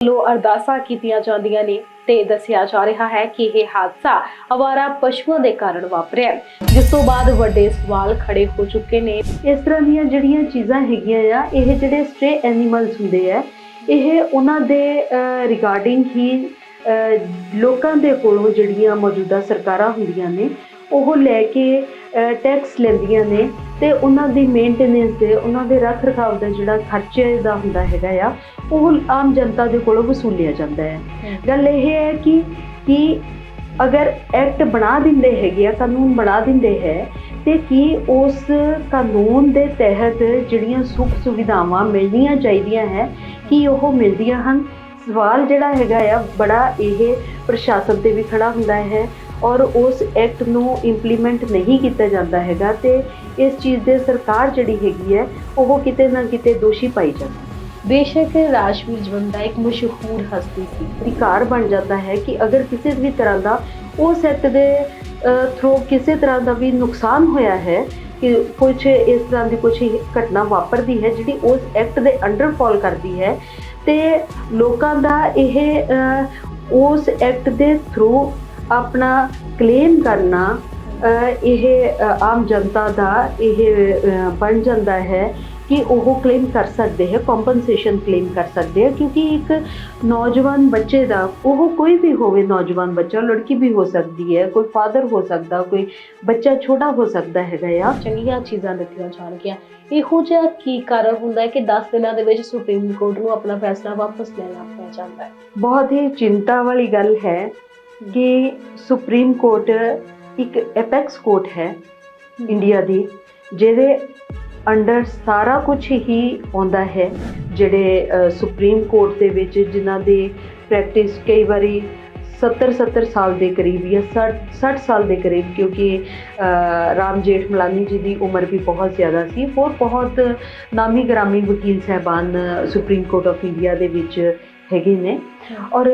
ਵੱਲੋਂ ਅਰਦਾਸਾਂ ਕੀਤੀਆਂ ਜਾਂਦੀਆਂ ਨੇ ਤੇ ਦੱਸਿਆ ਜਾ ਰਿਹਾ ਹੈ ਕਿ ਇਹ ਹਾਦਸਾ ਅਵਾਰਾ ਪਸ਼ੂਆਂ ਦੇ ਕਾਰਨ ਵਾਪਰਿਆ ਜਿਸ ਤੋਂ ਬਾਅਦ ਵੱਡੇ ਸਵਾਲ ਖੜੇ ਹੋ ਚੁੱਕੇ ਨੇ। ਇਸ ਤਰ੍ਹਾਂ ਦੀਆਂ ਜਿਹੜੀਆਂ ਚੀਜ਼ਾਂ ਹੈਗੀਆਂ ਆ, ਇਹ ਜਿਹੜੇ ਸਟ੍ਰੇ ਐਨੀਮਲਸ ਹੁੰਦੇ ਆ, ਇਹ ਉਹਨਾਂ ਦੇ ਰਿਗਾਰਡਿੰਗ ਹੀ ਲੋਕਾਂ ਦੇ ਕੋਲੋਂ ਜਿਹੜੀਆਂ ਮੌਜੂਦਾ ਸਰਕਾਰਾਂ ਹੁੰਦੀਆਂ ਨੇ, ਉਹ ਲੈ ਕੇ ਟੈਕਸ ਲੈਂਦੀਆਂ ਨੇ ਤੇ ਉਹਨਾਂ ਦੀ ਮੇਨਟੇਨੈਂਸ ਦੇ ਉਹਨਾਂ ਦੇ ਰੱਖ ਰਖਾਵ ਦਾ ਜਿਹੜਾ ਖਰਚੇ ਦਾ ਹੁੰਦਾ ਹੈਗਾ ਆ ਉਹ ਆਮ ਜਨਤਾ ਦੇ ਕੋਲੋਂ ਵਸੂਲਿਆ ਜਾਂਦਾ ਹੈ। ਗੱਲ ਇਹ ਹੈ ਕਿ ਕਿ ਅਗਰ ਐਕਟ ਬਣਾ ਦਿੰਦੇ ਹੈਗੇ ਆ ਕਾਨੂੰਨ ਬਣਾ ਦਿੰਦੇ ਹੈ ਤੇ ਕੀ ਉਸ ਕਾਨੂੰਨ ਦੇ ਤਹਿਤ ਜਿਹੜੀਆਂ ਸੁੱਖ ਸੁਵਿਧਾਵਾਂ ਮਿਲਣੀਆਂ ਚਾਹੀਦੀਆਂ ਹੈ ਕੀ ਉਹ ਮਿਲਦੀਆਂ ਹਨ? ਸਵਾਲ ਜਿਹੜਾ ਹੈਗਾ ਆ ਬੜਾ ਇਹ ਪ੍ਰਸ਼ਾਸਨ ਤੇ ਵੀ ਖੜਾ ਹੁੰਦਾ ਹੈ। ਔਰ ਉਸ ਐਕਟ ਨੂੰ ਇੰਪਲੀਮੈਂਟ ਨਹੀਂ ਕੀਤਾ ਜਾਂਦਾ ਹੈਗਾ ਤੇ ਇਸ ਚੀਜ਼ ਦੇ ਸਰਕਾਰ ਜਿਹੜੀ ਹੈਗੀ ਹੈ ਉਹ ਕਿਤੇ ਨਾ ਕਿਤੇ ਦੋਸ਼ੀ ਪਾਈ ਜਾਂਦੀ ਬੇਸ਼ੱਕ ਰਾਜਵੀਰ ਜਵੰਦਾ ਇੱਕ ਮਸ਼ਹੂਰ ਹਸਤੀ ਸੀ। ਅਧਿਕਾਰ ਬਣ ਜਾਂਦਾ ਹੈ ਕਿ ਅਗਰ ਕਿਸੇ ਵੀ ਤਰ੍ਹਾਂ ਦਾ ਉਸ ਐਕਟ ਦੇ ਥਰੂ ਕਿਸੇ ਤਰ੍ਹਾਂ ਦਾ ਵੀ ਨੁਕਸਾਨ ਹੋਇਆ ਹੈ ਕਿ ਕੁਝ ਇਸ ਤਰ੍ਹਾਂ ਦੀ ਕੁਝ ਘਟਨਾ ਵਾਪਰਦੀ ਹੈ ਜਿਹੜੀ ਉਸ ਐਕਟ ਦੇ ਅੰਡਰ ਫਾਲ ਕਰਦੀ ਹੈ ਤੇ ਲੋਕਾਂ ਦਾ ਇਹ ਉਸ ਐਕਟ ਦੇ ਥਰੂ ਆਪਣਾ ਕਲੇਮ ਕਰਨਾ ਇਹ ਆਮ ਜਨਤਾ ਦਾ ਇਹ ਬਣ ਜਾਂਦਾ ਹੈ ਕਿ ਉਹ ਕਲੇਮ ਕਰ ਸਕਦੇ ਹੈ ਕੰਪਨਸੇਸ਼ਨ ਕਲੇਮ ਕਰ ਸਕਦੇ ਹੈ ਕਿਉਂਕਿ ਇੱਕ ਨੌਜਵਾਨ ਬੱਚੇ ਦਾ ਉਹ ਕੋਈ ਵੀ ਹੋਵੇ ਨੌਜਵਾਨ ਬੱਚਾ ਲੜਕੀ ਵੀ ਹੋ ਸਕਦੀ ਹੈ ਕੋਈ ਫਾਦਰ ਹੋ ਸਕਦਾ ਕੋਈ ਬੱਚਾ ਛੋਟਾ ਹੋ ਸਕਦਾ ਹੈਗਾ ਆ। ਚੰਗੀਆਂ ਚੀਜ਼ਾਂ ਦਿੱਤੀਆਂ ਜਾਣਗੀਆਂ। ਇਹੋ ਜਿਹਾ ਕੀ ਕਾਰਨ ਹੁੰਦਾ ਹੈ ਕਿ 10 ਦਿਨਾਂ ਦੇ ਵਿੱਚ ਸੁਪਰੀਮ ਕੋਰਟ ਨੂੰ ਆਪਣਾ ਫੈਸਲਾ ਵਾਪਸ ਲੈਣਾ ਪੈ ਜਾਂਦਾ ਹੈ? ਬਹੁਤ ਹੀ ਚਿੰਤਾ ਵਾਲੀ ਗੱਲ ਹੈ ਕਿ ਸੁਪਰੀਮ ਕੋਰਟ ਇੱਕ ਐਪੈਕਸ ਕੋਰਟ ਹੈ ਇੰਡੀਆ ਦੀ ਜਿਹਦੇ ਅੰਡਰ ਸਾਰਾ ਕੁਝ ਹੀ ਆਉਂਦਾ ਹੈ ਜਿਹੜੇ ਸੁਪਰੀਮ ਕੋਰਟ ਦੇ ਵਿੱਚ ਜਿਨ੍ਹਾਂ ਦੀ ਪ੍ਰੈਕਟਿਸ ਕਈ ਵਾਰੀ 70 70 ਸਾਲ ਦੇ ਕਰੀਬ ਜਾਂ 60 60 ਸਾਲ ਦੇ ਕਰੀਬ ਕਿਉਂਕਿ ਰਾਮ ਜੇਠ ਮਲਾਨੀ ਜੀ ਦੀ ਉਮਰ ਵੀ ਬਹੁਤ ਜ਼ਿਆਦਾ ਸੀ। ਹੋਰ ਬਹੁਤ ਨਾਮੀ ਗ੍ਰਾਮੀ ਵਕੀਲ ਸਹਿਬਾਨ ਸੁਪਰੀਮ ਕੋਰਟ ਆਫ ਇੰਡੀਆ ਦੇ ਵਿੱਚ ਹੈਗੇ ਨੇ। ਔਰ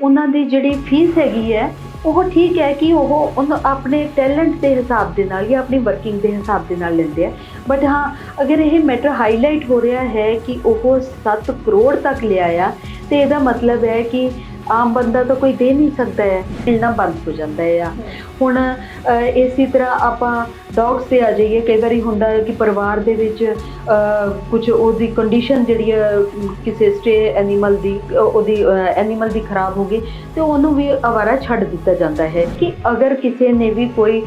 ਉਹਨਾਂ ਦੀ ਜਿਹੜੀ ਫੀਸ ਹੈਗੀ ਹੈ ਉਹ ਠੀਕ ਹੈ ਕਿ ਉਹ ਆਪਣੇ ਟੈਲੈਂਟ ਦੇ ਹਿਸਾਬ ਦੇ ਨਾਲ ਜਾਂ ਆਪਣੀ ਵਰਕਿੰਗ ਦੇ ਹਿਸਾਬ ਦੇ ਨਾਲ ਲੈਂਦੇ ਆ। ਬਟ ਹਾਂ ਅਗਰ ਇਹ ਮੈਟਰ ਹਾਈਲਾਈਟ ਹੋ ਰਿਹਾ ਹੈ ਕਿ ਉਹ 7 ਕਰੋੜ ਤੱਕ ਲਿਆਇਆ ਤੇ ਇਹਦਾ ਮਤਲਬ ਹੈ ਕਿ ਆਮ ਬੰਦਾ ਤਾਂ ਕੋਈ ਦੇ ਨਹੀਂ ਸਕਦਾ ਹੈ ਮਿਲਣਾ ਬੰਦ ਹੋ ਜਾਂਦਾ ਹੈ ਆ ਹੁਣ ਇਸੇ ਤਰ੍ਹਾਂ ਆਪਾਂ ਡੌਗਸ ਤੇ ਆ ਜਾਈਏ, ਕਈ ਵਾਰੀ ਹੁੰਦਾ ਹੈ ਕਿ ਪਰਿਵਾਰ ਦੇ ਵਿੱਚ ਕੁਝ ਉਹਦੀ ਕੰਡੀਸ਼ਨ ਜਿਹੜੀ ਹੈ ਕਿਸੇ ਸਟੇ ਐਨੀਮਲ ਦੀ ਉਹਦੀ ਐਨੀਮਲ ਦੀ ਖਰਾਬ ਹੋ ਗਈ, ਤੇ ਉਹਨੂੰ ਵੀ ਅਵਾਰਾ ਛੱਡ ਦਿੱਤਾ ਜਾਂਦਾ ਹੈ ਕਿ ਅਗਰ ਕਿਸੇ ਨੇ ਵੀ ਕੋਈ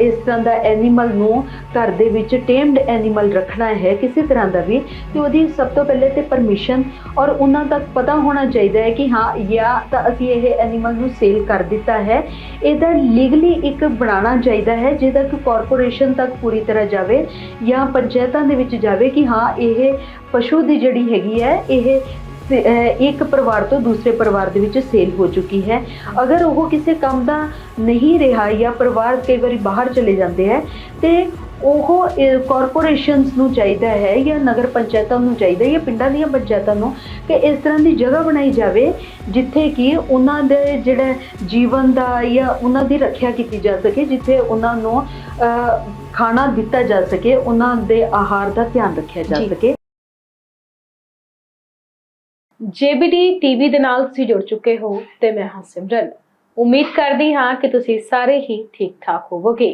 ਇਸ ਤਰ੍ਹਾਂ ਦਾ ਐਨੀਮਲ ਨੂੰ ਘਰ ਦੇ ਵਿੱਚ ਟੇਮਡ ਐਨੀਮਲ ਰੱਖਣਾ ਹੈ, ਕਿਸੇ ਤਰ੍ਹਾਂ ਦਾ ਵੀ, ਤੇ ਉਹਦੀ ਸਭ ਤੋਂ ਪਹਿਲੇ ਤੇ ਪਰਮਿਸ਼ਨ ਔਰ ਉਹਨਾਂ ਤੱਕ ਪਤਾ ਹੋਣਾ ਚਾਹੀਦਾ ਹੈ ਕਿ ਹਾਂ, ਜਾਂ ਤਾਂ ਅਸੀਂ ਇਹ ਐਨੀਮਲ ਨੂੰ ਸੇਲ ਕਰ ਦਿੱਤਾ ਹੈ। ਇਹਦਾ ਲੀਗਲੀ ਇੱਕ ਬਣਾਉਣਾ ਚਾਹੀਦਾ ਹੈ, ਜਿਹਦਾ ਕਿ ਕਾਰਪੋਰੇਸ਼ਨ ਤੱਕ ਪੂਰੀ ਤਰ੍ਹਾਂ ਜਾਵੇ ਜਾਂ ਪੰਚਾਇਤਾਂ ਦੇ ਵਿੱਚ ਜਾਵੇ ਕਿ ਹਾਂ, ਇਹ ਪਸ਼ੂ ਦੀ ਜਿਹੜੀ ਹੈਗੀ ਹੈ, ਇਹ ਇੱਕ ਪਰਿਵਾਰ ਤੋਂ ਦੂਸਰੇ ਪਰਿਵਾਰ ਦੇ ਵਿੱਚ ਸੇਲ ਹੋ ਚੁੱਕੀ ਹੈ। ਅਗਰ ਉਹ ਕਿਸੇ ਕੰਮ ਦਾ ਨਹੀਂ ਰਿਹਾ ਜਾਂ ਪਰਿਵਾਰ ਕਈ ਵਾਰੀ ਬਾਹਰ ਚਲੇ ਜਾਂਦੇ ਹੈ, ਤੇ ਉਹ ਕਾਰਪੋਰੇਸ਼ਨਸ ਨੂੰ ਚਾਹੀਦਾ ਹੈ ਜਾਂ ਨਗਰ ਪੰਚਾਇਤਾਂ ਨੂੰ ਚਾਹੀਦਾ ਹੈ ਜਾਂ ਪਿੰਡਾਂ ਦੀਆਂ ਪੰਚਾਇਤਾਂ ਨੂੰ ਕਿ ਇਸ ਤਰ੍ਹਾਂ ਦੀ ਜਗ੍ਹਾ ਬਣਾਈ ਜਾਵੇ ਜਿੱਥੇ ਕਿ ਉਹਨਾਂ ਦੇ ਜਿਹੜਾ ਜੀਵਨ ਦਾ ਜਾਂ ਉਹਨਾਂ ਦੀ ਰੱਖਿਆ ਕੀਤੀ ਜਾ ਸਕੇ ਜਿੱਥੇ ਉਹਨਾਂ ਨੂੰ ਖਾਣਾ ਦਿੱਤਾ ਜਾ ਸਕੇ ਉਹਨਾਂ ਦੇ ਆਹਾਰ ਦਾ ਧਿਆਨ ਰੱਖਿਆ ਜਾ ਜੀ। ਸਕੇ। ਜੇਬੀਡੀ ਟੀਵੀ ਦੇ ਨਾਲ ਤੁਸੀਂ ਜੁੜ ਚੁੱਕੇ ਹੋ ਤੇ ਮੈਂ ਹਾਂ ਸਿਮਰਨ। ਉਮੀਦ ਕਰਦੀ ਹਾਂ ਕਿ ਤੁਸੀਂ ਸਾਰੇ ਹੀ ਠੀਕ ਠਾਕ ਹੋਵੋਗੇ।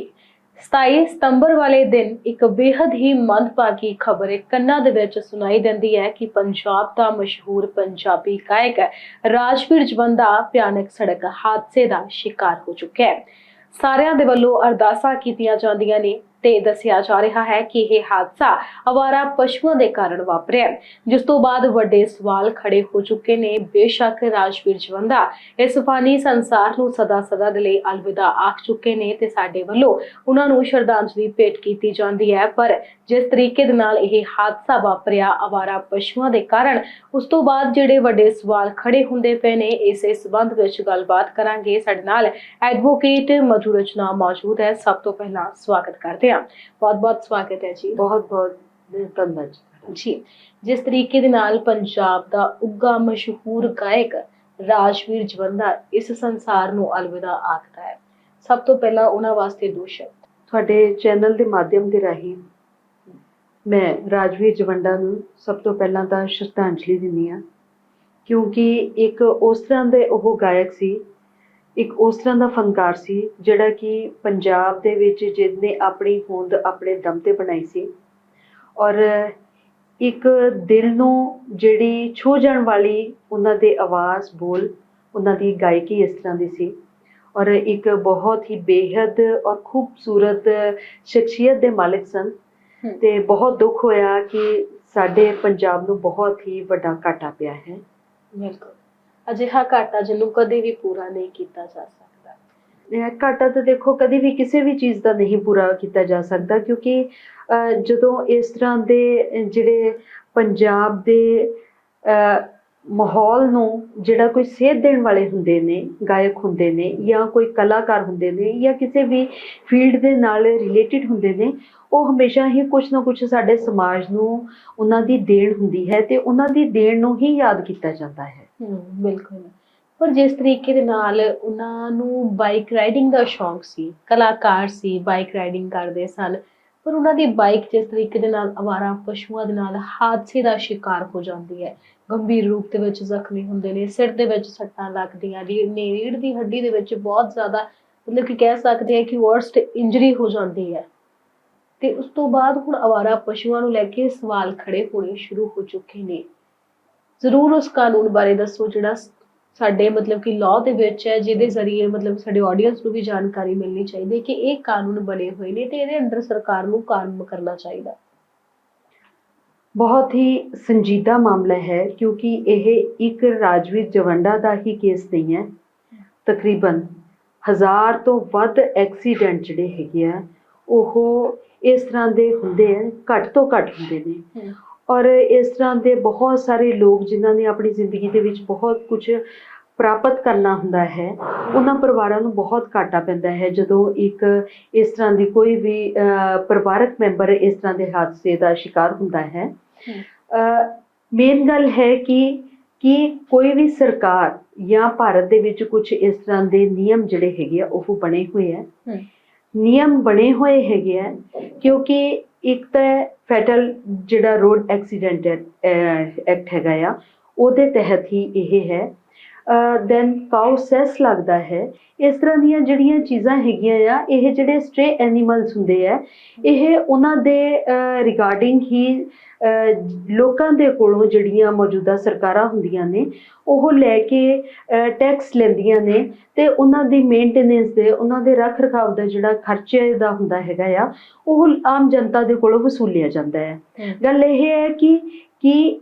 27 ਸਤੰਬਰ ਵਾਲੇ ਦਿਨ ਇੱਕ ਬੇहद ਹੀ ਮੰਦਭਾਗੀ ਖਬਰ ਕੰਨਾਂ ਦੇ ਵਿੱਚ ਸੁਣਾਈ ਦਿੰਦੀ ਹੈ ਕਿ ਪੰਜਾਬ ਦਾ ਮਸ਼ਹੂਰ ਪੰਜਾਬੀ ਗਾਇਕ ਰਾਜਵੀਰ ਜਵੰਦਾ ਭਿਆਨਕ ਸੜਕ ਹਾਦਸੇ ਦਾ ਸ਼ਿਕਾਰ ਹੋ ਚੁੱਕਿਆ ਹੈ। ਸਾਰਿਆਂ ਦੇ ਵੱਲੋਂ ਅਰਦਾਸਾਂ ਕੀਤੀਆਂ ਜਾਂਦੀਆਂ ਨੇ। ਤੇ ਦੱਸਿਆ ਜਾ ਰਿਹਾ ਹੈ ਕਿ ਇਹ ਹਾਦਸਾ ਅਵਾਰਾ ਪਸ਼ੂਆਂ ਦੇ ਕਾਰਨ ਵਾਪਰਿਆ ਜਿਸ ਤੋਂ ਬਾਅਦ ਵੱਡੇ ਸਵਾਲ ਖੜੇ ਹੋ ਚੁੱਕੇ ਨੇ। ਬੇਸ਼ੱਕ ਰਾਜਵੀਰ ਜਵੰਦਾ, ਇਸ ਫਾਨੀ ਸੰਸਾਰ ਨੂੰ ਸਦਾ ਸਦਾ ਦੇ ਲਈ ਅਲਵਿਦਾ ਆਖ ਚੁੱਕੇ ਨੇ ਤੇ ਸਾਡੇ ਵੱਲੋਂ ਉਹਨਾਂ ਨੂੰ ਸ਼ਰਧਾਂਜਲੀ ਭੇਟ ਕੀਤੀ ਜਾਂਦੀ ਹੈ। ਪਰ ਜਿਸ ਤਰੀਕੇ ਦੇ ਨਾਲ ਇਹ ਹਾਦਸਾ ਵਾਪਰਿਆ ਅਵਾਰਾ ਪਸ਼ੂਆਂ ਦੇ ਕਾਰਨ, ਉਸ ਤੋਂ ਬਾਅਦ ਜਿਹੜੇ ਵੱਡੇ ਸਵਾਲ ਖੜੇ ਹੁੰਦੇ ਪਏ ਨੇ, ਇਸੇ ਸਬੰਧ ਵਿੱਚ ਗੱਲਬਾਤ ਕਰਾਂਗੇ। ਸਾਡੇ ਨਾਲ ਐਡਵੋਕੇਟ ਮਧੂ ਰਚਨਾ ਮੌਜੂਦ ਹੈ। ਸਭ ਤੋਂ ਪਹਿਲਾਂ ਸਵਾਗਤ ਕਰਦੇ ਹਾਂ। ਬਹੁਤ ਬਹੁਤ ਸਵਾਗਤ ਹੈ ਜੀ। ਬਹੁਤ ਬਹੁਤ ਧੰਨਵਾਦ ਜੀ। ਜਿਸ ਤਰੀਕੇ ਦੇ ਨਾਲ ਪੰਜਾਬ ਦਾ ਉੱਗਾ ਮਸ਼ਹੂਰ ਗਾਇਕ ਰਾਜਵੀਰ ਜਵੰਦਾ ਇਸ ਸੰਸਾਰ ਨੂੰ ਅਲਵਿਦਾ ਆਖਦਾ ਹੈ। ਸਭ ਤੋਂ ਪਹਿਲਾਂ ਉਹਨਾਂ ਵਾਸਤੇ ਦੋ ਸ਼ਬਦ ਤੁਹਾਡੇ ਚੈਨਲ ਦੇ ਮਾਧਿਅਮ ਦੇ ਰਾਹੀਂ ਮੈਂ ਰਾਜਵੀਰ ਜਵੰਡਾ ਨੂੰ ਸਭ ਤੋਂ ਪਹਿਲਾਂ ਤਾਂ ਸ਼ਰਧਾਂਜਲੀ ਦਿੰਦੀ ਹਾਂ। ਕਿਉਂਕਿ ਇੱਕ ਉਸ ਤਰ੍ਹਾਂ ਦੇ ਉਹ ਗਾਇਕ ਸੀ ਇੱਕ ਉਸ ਤਰ੍ਹਾਂ ਦਾ ਫਨਕਾਰ ਸੀ ਜਿਹੜਾ ਕਿ ਪੰਜਾਬ ਦੇ ਵਿੱਚ ਜਿਹਨੇ ਆਪਣੀ ਹੋਂਦ ਆਪਣੇ ਦਮ ਤੇ ਬਣਾਈ ਸੀ। ਔਰ ਇੱਕ ਦਿਲ ਨੂੰ ਜਿਹੜੀ ਛੂ ਜਾਣ ਵਾਲੀ ਉਹਨਾਂ ਦੇ ਆਵਾਜ਼ ਬੋਲ ਉਹਨਾਂ ਦੀ ਗਾਇਕੀ ਇਸ ਤਰ੍ਹਾਂ ਦੀ ਸੀ। ਔਰ ਇੱਕ ਬਹੁਤ ਹੀ ਬੇਹੱਦ ਔਰ ਖੂਬਸੂਰਤ ਸ਼ਖਸੀਅਤ ਦੇ ਮਾਲਕ ਸਨ। ਤੇ ਬਹੁਤ ਦੁੱਖ ਹੋਇਆ ਕਿ ਸਾਡੇ ਪੰਜਾਬ ਨੂੰ ਬਹੁਤ ਹੀ ਵੱਡਾ ਘਾਟਾ ਪਿਆ ਹੈ। ਬਿਲਕੁਲ। ਅਜਿਹਾ ਘਾਟਾ ਜਿਹਨੂੰ ਕਦੇ ਵੀ ਪੂਰਾ ਨਹੀਂ ਕੀਤਾ ਜਾ ਸਕਦਾ। ਇਹ ਘਾਟਾ ਤਾਂ ਦੇਖੋ, ਕਦੇ ਵੀ ਕਿਸੇ ਵੀ ਚੀਜ਼ ਦਾ ਨਹੀਂ ਪੂਰਾ ਕੀਤਾ ਜਾ ਸਕਦਾ, ਕਿਉਂਕਿ ਜਦੋਂ ਇਸ ਤਰ੍ਹਾਂ ਦੇ ਜਿਹੜੇ ਪੰਜਾਬ ਦੇ ਮਾਹੌਲ ਨੂੰ ਜਿਹੜਾ ਕੋਈ ਸੇਧ ਦੇਣ ਵਾਲੇ ਹੁੰਦੇ ਨੇ, ਗਾਇਕ ਹੁੰਦੇ ਨੇ ਜਾਂ ਕੋਈ ਕਲਾਕਾਰ ਹੁੰਦੇ ਨੇ ਜਾਂ ਕਿਸੇ ਵੀ ਫੀਲਡ ਦੇ ਨਾਲ ਰਿਲੇਟਡ ਹੁੰਦੇ ਨੇ, ਉਹ ਹਮੇਸ਼ਾ ਹੀ ਕੁਝ ਨਾ ਕੁਝ ਸਾਡੇ ਸਮਾਜ ਨੂੰ ਉਹਨਾਂ ਦੀ ਦੇਣ ਹੁੰਦੀ ਹੈ ਤੇ ਉਹਨਾਂ ਦੀ ਦੇਣ ਨੂੰ ਹੀ ਯਾਦ ਕੀਤਾ ਜਾਂਦਾ ਹੈ। ਹਮ, ਬਿਲਕੁਲ। ਪਰ ਜਿਸ ਤਰੀਕੇ ਦੇ ਨਾਲ ਉਹਨਾਂ ਨੂੰ ਬਾਈਕ ਰਾਈਡਿੰਗ ਦਾ ਸ਼ੌਂਕ ਸੀ, ਕਲਾਕਾਰ ਸੀ ਬਾਈਕ ਰਾਈਡਿੰਗ ਕਰਦੇ ਸਨ, ਪਰ ਉਹਨਾਂ ਦੀ ਬਾਈਕ ਜਿਸ ਤਰੀਕੇ ਦੇ ਨਾਲ ਅਵਾਰਾ ਪਸ਼ੂਆਂ ਦੇ ਨਾਲ ਹਾਦਸੇ ਦਾ ਸ਼ਿਕਾਰ ਹੋ ਜਾਂਦੀ ਹੈ। ਗੰਭੀਰ ਰੂਪ ਦੇ ਵਿੱਚ ਜ਼ਖਮੀ ਹੁੰਦੇ ਨੇ, ਸਿਰ ਦੇ ਵਿੱਚ ਸੱਟਾਂ ਲੱਗਦੀਆਂ ਦੀ ਰੀੜ ਦੀ ਹੱਡੀ ਦੇ ਵਿੱਚ ਬਹੁਤ ਜ਼ਿਆਦਾ ਮਤਲਬ ਕਿ ਕਹਿ ਸਕਦੇ ਆ ਕਿ ਵਰਸਟ ਇੰਜਰੀ ਹੋ ਜਾਂਦੀ ਹੈ। ਤੇ ਉਸ ਤੋਂ ਬਾਅਦ ਹੁਣ ਅਵਾਰਾ ਪਸ਼ੂਆਂ ਨੂੰ ਲੈ ਕੇ ਸਵਾਲ ਖੜੇ ਹੋਣੇ ਸ਼ੁਰੂ ਹੋ ਚੁੱਕੇ ਨੇ। ਜ਼ਰੂਰ ਉਸ ਕਾਨੂੰਨ ਬਾਰੇ ਦੱਸੋ ਜਿਹੜਾ ਸਾਡੇ ਮਤਲਬ ਕਿ ਲਾਅ ਦੇ ਵਿੱਚ ਹੈ ਜਿਹਦੇ ਜ਼ਰੀਏ ਮਤਲਬ ਸਾਡੇ ਆਡੀਅנס ਨੂੰ ਵੀ ਜਾਣਕਾਰੀ ਮਿਲਣੀ ਚਾਹੀਦੀ ਹੈ ਕਿ ਇਹ ਕਾਨੂੰਨ ਬਣੇ ਹੋਏ ਨੇ ਤੇ ਇਹਦੇ ਅੰਡਰ ਸਰਕਾਰ ਨੂੰ ਕੰਮ ਕਰਨਾ ਚਾਹੀਦਾ। ਬਹੁਤ ਹੀ ਸੰਜੀਦਾ ਮਾਮਲਾ ਹੈ ਕਿਉਂਕਿ ਇਹ ਇੱਕ ਰਾਜਵੀਰ ਜਵੰਡਾ ਦਾ ਹੀ ਕੇਸ ਨਹੀਂ ਹੈ। ਤਕਰੀਬਨ ਹਜ਼ਾਰ ਤੋਂ ਵੱਧ ਐਕਸੀਡੈਂਟ ਜਿਹੜੇ ਹੈਗੇ ਆ ਉਹ ਇਸ ਤਰ੍ਹਾਂ ਦੇ ਹੁੰਦੇ ਆ ਘੱਟ ਤੋਂ ਘੱਟ ਹੁੰਦੇ ਨੇ। ਔਰ ਇਸ ਤਰ੍ਹਾਂ ਦੇ ਬਹੁਤ ਸਾਰੇ ਲੋਕ ਜਿਨ੍ਹਾਂ ਨੇ ਆਪਣੀ ਜ਼ਿੰਦਗੀ ਦੇ ਵਿੱਚ ਬਹੁਤ ਕੁਝ ਪ੍ਰਾਪਤ ਕਰਨਾ ਹੁੰਦਾ ਹੈ ਉਹਨਾਂ ਪਰਿਵਾਰਾਂ ਨੂੰ ਬਹੁਤ ਘਾਟਾ ਪੈਂਦਾ ਹੈ। ਜਦੋਂ ਇੱਕ ਇਸ ਤਰ੍ਹਾਂ ਦੀ ਕੋਈ ਵੀ ਪਰਿਵਾਰਕ ਮੈਂਬਰ ਇਸ ਤਰ੍ਹਾਂ ਦੇ ਹਾਦਸੇ ਦਾ ਸ਼ਿਕਾਰ ਹੁੰਦਾ ਹੈ ਮੇਨ ਗੱਲ ਹੈ ਕਿ ਕਿ ਕੋਈ ਵੀ ਸਰਕਾਰ ਜਾਂ ਭਾਰਤ ਦੇ ਵਿੱਚ ਕੁਝ ਇਸ ਤਰ੍ਹਾਂ ਦੇ ਨਿਯਮ ਜਿਹੜੇ ਹੈਗੇ ਆ ਉਹ ਬਣੇ ਹੋਏ ਆ। ਨਿਯਮ ਬਣੇ ਹੋਏ ਹੈਗੇ ਆ ਕਿਉਂਕਿ ਇੱਕ ਤਾਂ ਫੈਟਲ ਜਿਹੜਾ ਰੋਡ ਐਕਸੀਡੈਂਟ ਐਕਟ ਹੈਗਾ ਆ, ਉਹਦੇ ਤਹਿਤ ਹੀ ਇਹ ਹੈ। ਦੈਨ ਕਾਉ ਸੈਸ ਲੱਗਦਾ ਹੈ। ਇਸ ਤਰ੍ਹਾਂ ਦੀਆਂ ਜਿਹੜੀਆਂ ਚੀਜ਼ਾਂ ਹੈਗੀਆਂ ਆ, ਇਹ ਜਿਹੜੇ ਸਟ੍ਰੇ ਐਨੀਮਲਸ ਹੁੰਦੇ ਆ, ਇਹ ਉਹਨਾਂ ਦੇ ਰਿਗਾਰਡਿੰਗ ਹੀ ਲੋਕਾਂ ਦੇ ਕੋਲੋਂ ਜਿਹੜੀਆਂ ਮੌਜੂਦਾ ਸਰਕਾਰਾਂ ਹੁੰਦੀਆਂ ਨੇ ਉਹ ਲੈ ਕੇ ਟੈਕਸ ਲੈਂਦੀਆਂ ਨੇ ਤੇ ਉਹਨਾਂ ਦੀ ਮੇਨਟੇਨੈਂਸ ਦੇ ਉਹਨਾਂ ਦੇ ਰੱਖ ਰਖਾਵ ਦਾ ਜਿਹੜਾ ਖਰਚੇ ਦਾ ਹੁੰਦਾ ਹੈਗਾ ਆ ਉਹ ਆਮ ਜਨਤਾ ਦੇ ਕੋਲੋਂ ਵਸੂਲਿਆ ਜਾਂਦਾ ਹੈ। ਗੱਲ ਇਹ ਹੈ ਕਿ ਕਿ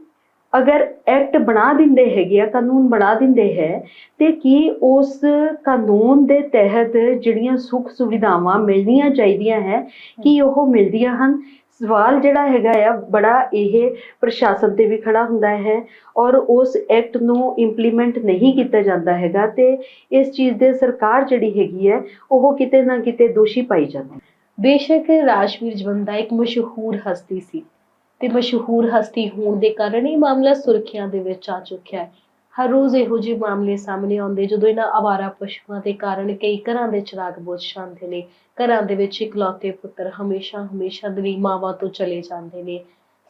ਅਗਰ ਐਕਟ ਬਣਾ ਦਿੰਦੇ ਹੈਗੇ ਆ ਕਾਨੂੰਨ ਬਣਾ ਦਿੰਦੇ ਹੈ ਤੇ ਕੀ ਉਸ ਕਾਨੂੰਨ ਦੇ ਤਹਿਤ ਜਿਹੜੀਆਂ ਸੁੱਖ ਸੁਵਿਧਾਵਾਂ ਮਿਲਣੀਆਂ ਚਾਹੀਦੀਆਂ ਹੈ ਕੀ ਉਹ ਮਿਲਦੀਆਂ ਹਨ? ਸਵਾਲ ਜਿਹੜਾ ਹੈਗਾ ਆ, ਬੜਾ ਇਹ ਪ੍ਰਸ਼ਾਸਨ ਤੇ ਵੀ ਖੜਾ ਹੁੰਦਾ ਹੈ ਔਰ ਉਸ ਐਕਟ ਨੂੰ ਇੰਪਲੀਮੈਂਟ ਨਹੀਂ ਕੀਤਾ ਜਾਂਦਾ ਹੈਗਾ ਤੇ ਇਸ ਚੀਜ਼ ਦੇ ਸਰਕਾਰ ਜਿਹੜੀ ਹੈਗੀ ਹੈ, ਉਹ ਕਿਤੇ ਨਾ ਕਿਤੇ ਦੋਸ਼ੀ ਪਾਈ ਜਾਂਦੀ ਹੈ। ਬੇਸ਼ੱਕ ਰਾਜਵੀਰ ਜਵੰਦਾ ਇੱਕ ਮਸ਼ਹੂਰ ਹਸਤੀ ਸੀ ਤੇ ਮਸ਼ਹੂਰ ਹਸਤੀ ਹੋਣ ਦੇ ਕਾਰਨ ਇਹ ਮਾਮਲਾ ਸੁਰਖੀਆਂ ਦੇ ਵਿੱਚ ਆ ਚੁੱਕਿਆ ਹੈ। ਹਰ ਰੋਜ਼ ਇਹੋ ਜਿਹੇ ਮਾਮਲੇ ਸਾਹਮਣੇ ਆਉਂਦੇ, ਜਦੋਂ ਇਹਨਾਂ ਆਵਾਰਾ ਪਸ਼ੂਆਂ ਦੇ ਕਾਰਨ ਕਈ ਘਰਾਂ ਦੇ ਚਿਰਾਗ ਬੁਝ ਜਾਂਦੇ ਨੇ, ਘਰਾਂ ਦੇ ਵਿੱਚ ਇਕਲੌਤੇ ਪੁੱਤਰ ਹਮੇਸ਼ਾ ਹਮੇਸ਼ਾ ਦੇ ਮਾਵਾਂ ਤੋਂ ਚਲੇ ਜਾਂਦੇ ਨੇ।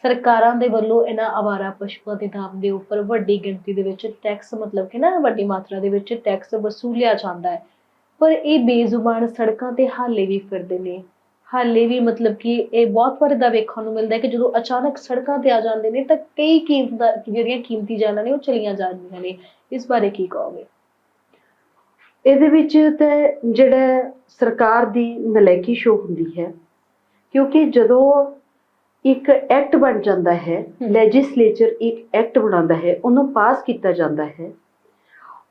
ਸਰਕਾਰਾਂ ਦੇ ਵੱਲੋਂ ਇਹਨਾਂ ਆਵਾਰਾ ਪਸ਼ੂਆਂ ਦੇ ਦਾਮ ਦੇ ਉੱਪਰ ਵੱਡੀ ਗਿਣਤੀ ਦੇ ਵਿੱਚ ਟੈਕਸ ਮਤਲਬ ਕਿ ਨਾ ਵੱਡੀ ਮਾਤਰਾ ਦੇ ਵਿੱਚ ਟੈਕਸ ਵਸੂਲਿਆ ਜਾਂਦਾ ਹੈ। ਪਰ ਇਹ ਬੇਜ਼ੁਬਾਨ ਸੜਕਾਂ ਤੇ ਹਾਲੇ ਵੀ ਫਿਰਦੇ ਨੇ। ਹਾਲੇ ਵੀ ਮਤਲਬ ਕਿ ਇਹ ਬਹੁਤ ਵਾਰ ਦਾ ਵੇਖਣ ਨੂੰ ਮਿਲਦਾ ਹੈ ਕਿ ਜਦੋਂ ਅਚਾਨਕ ਸੜਕਾਂ ਤੇ ਆ ਜਾਂਦੇ ਨੇ ਤਾਂ ਕਈ ਕੀਮਤਾਂ ਜਿਹੜੀਆਂ ਕੀਮਤੀ ਜਾਨਾਂ ਨੇ ਉਹ ਚਲੀਆਂ ਜਾਂਦੀਆਂ ਨੇ ਇਸ ਬਾਰੇ ਕੀ ਕਹੋਗੇ ਇਹਦੇ ਵਿੱਚ ਤੇ ਜਿਹੜਾ ਸਰਕਾਰ ਦੀ ਨਲਾਇਕੀ ਸ਼ੋ ਹੁੰਦੀ ਹੈ ਕਿਉਂਕਿ ਜਦੋਂ ਇੱਕ ਐਕਟ ਬਣ ਜਾਂਦਾ ਹੈ। ਲੈਜਿਸਲੇਚਰ ਇੱਕ ਐਕਟ ਬਣਾਉਂਦਾ ਹੈ ਉਹਨੂੰ ਪਾਸ ਕੀਤਾ ਜਾਂਦਾ ਹੈ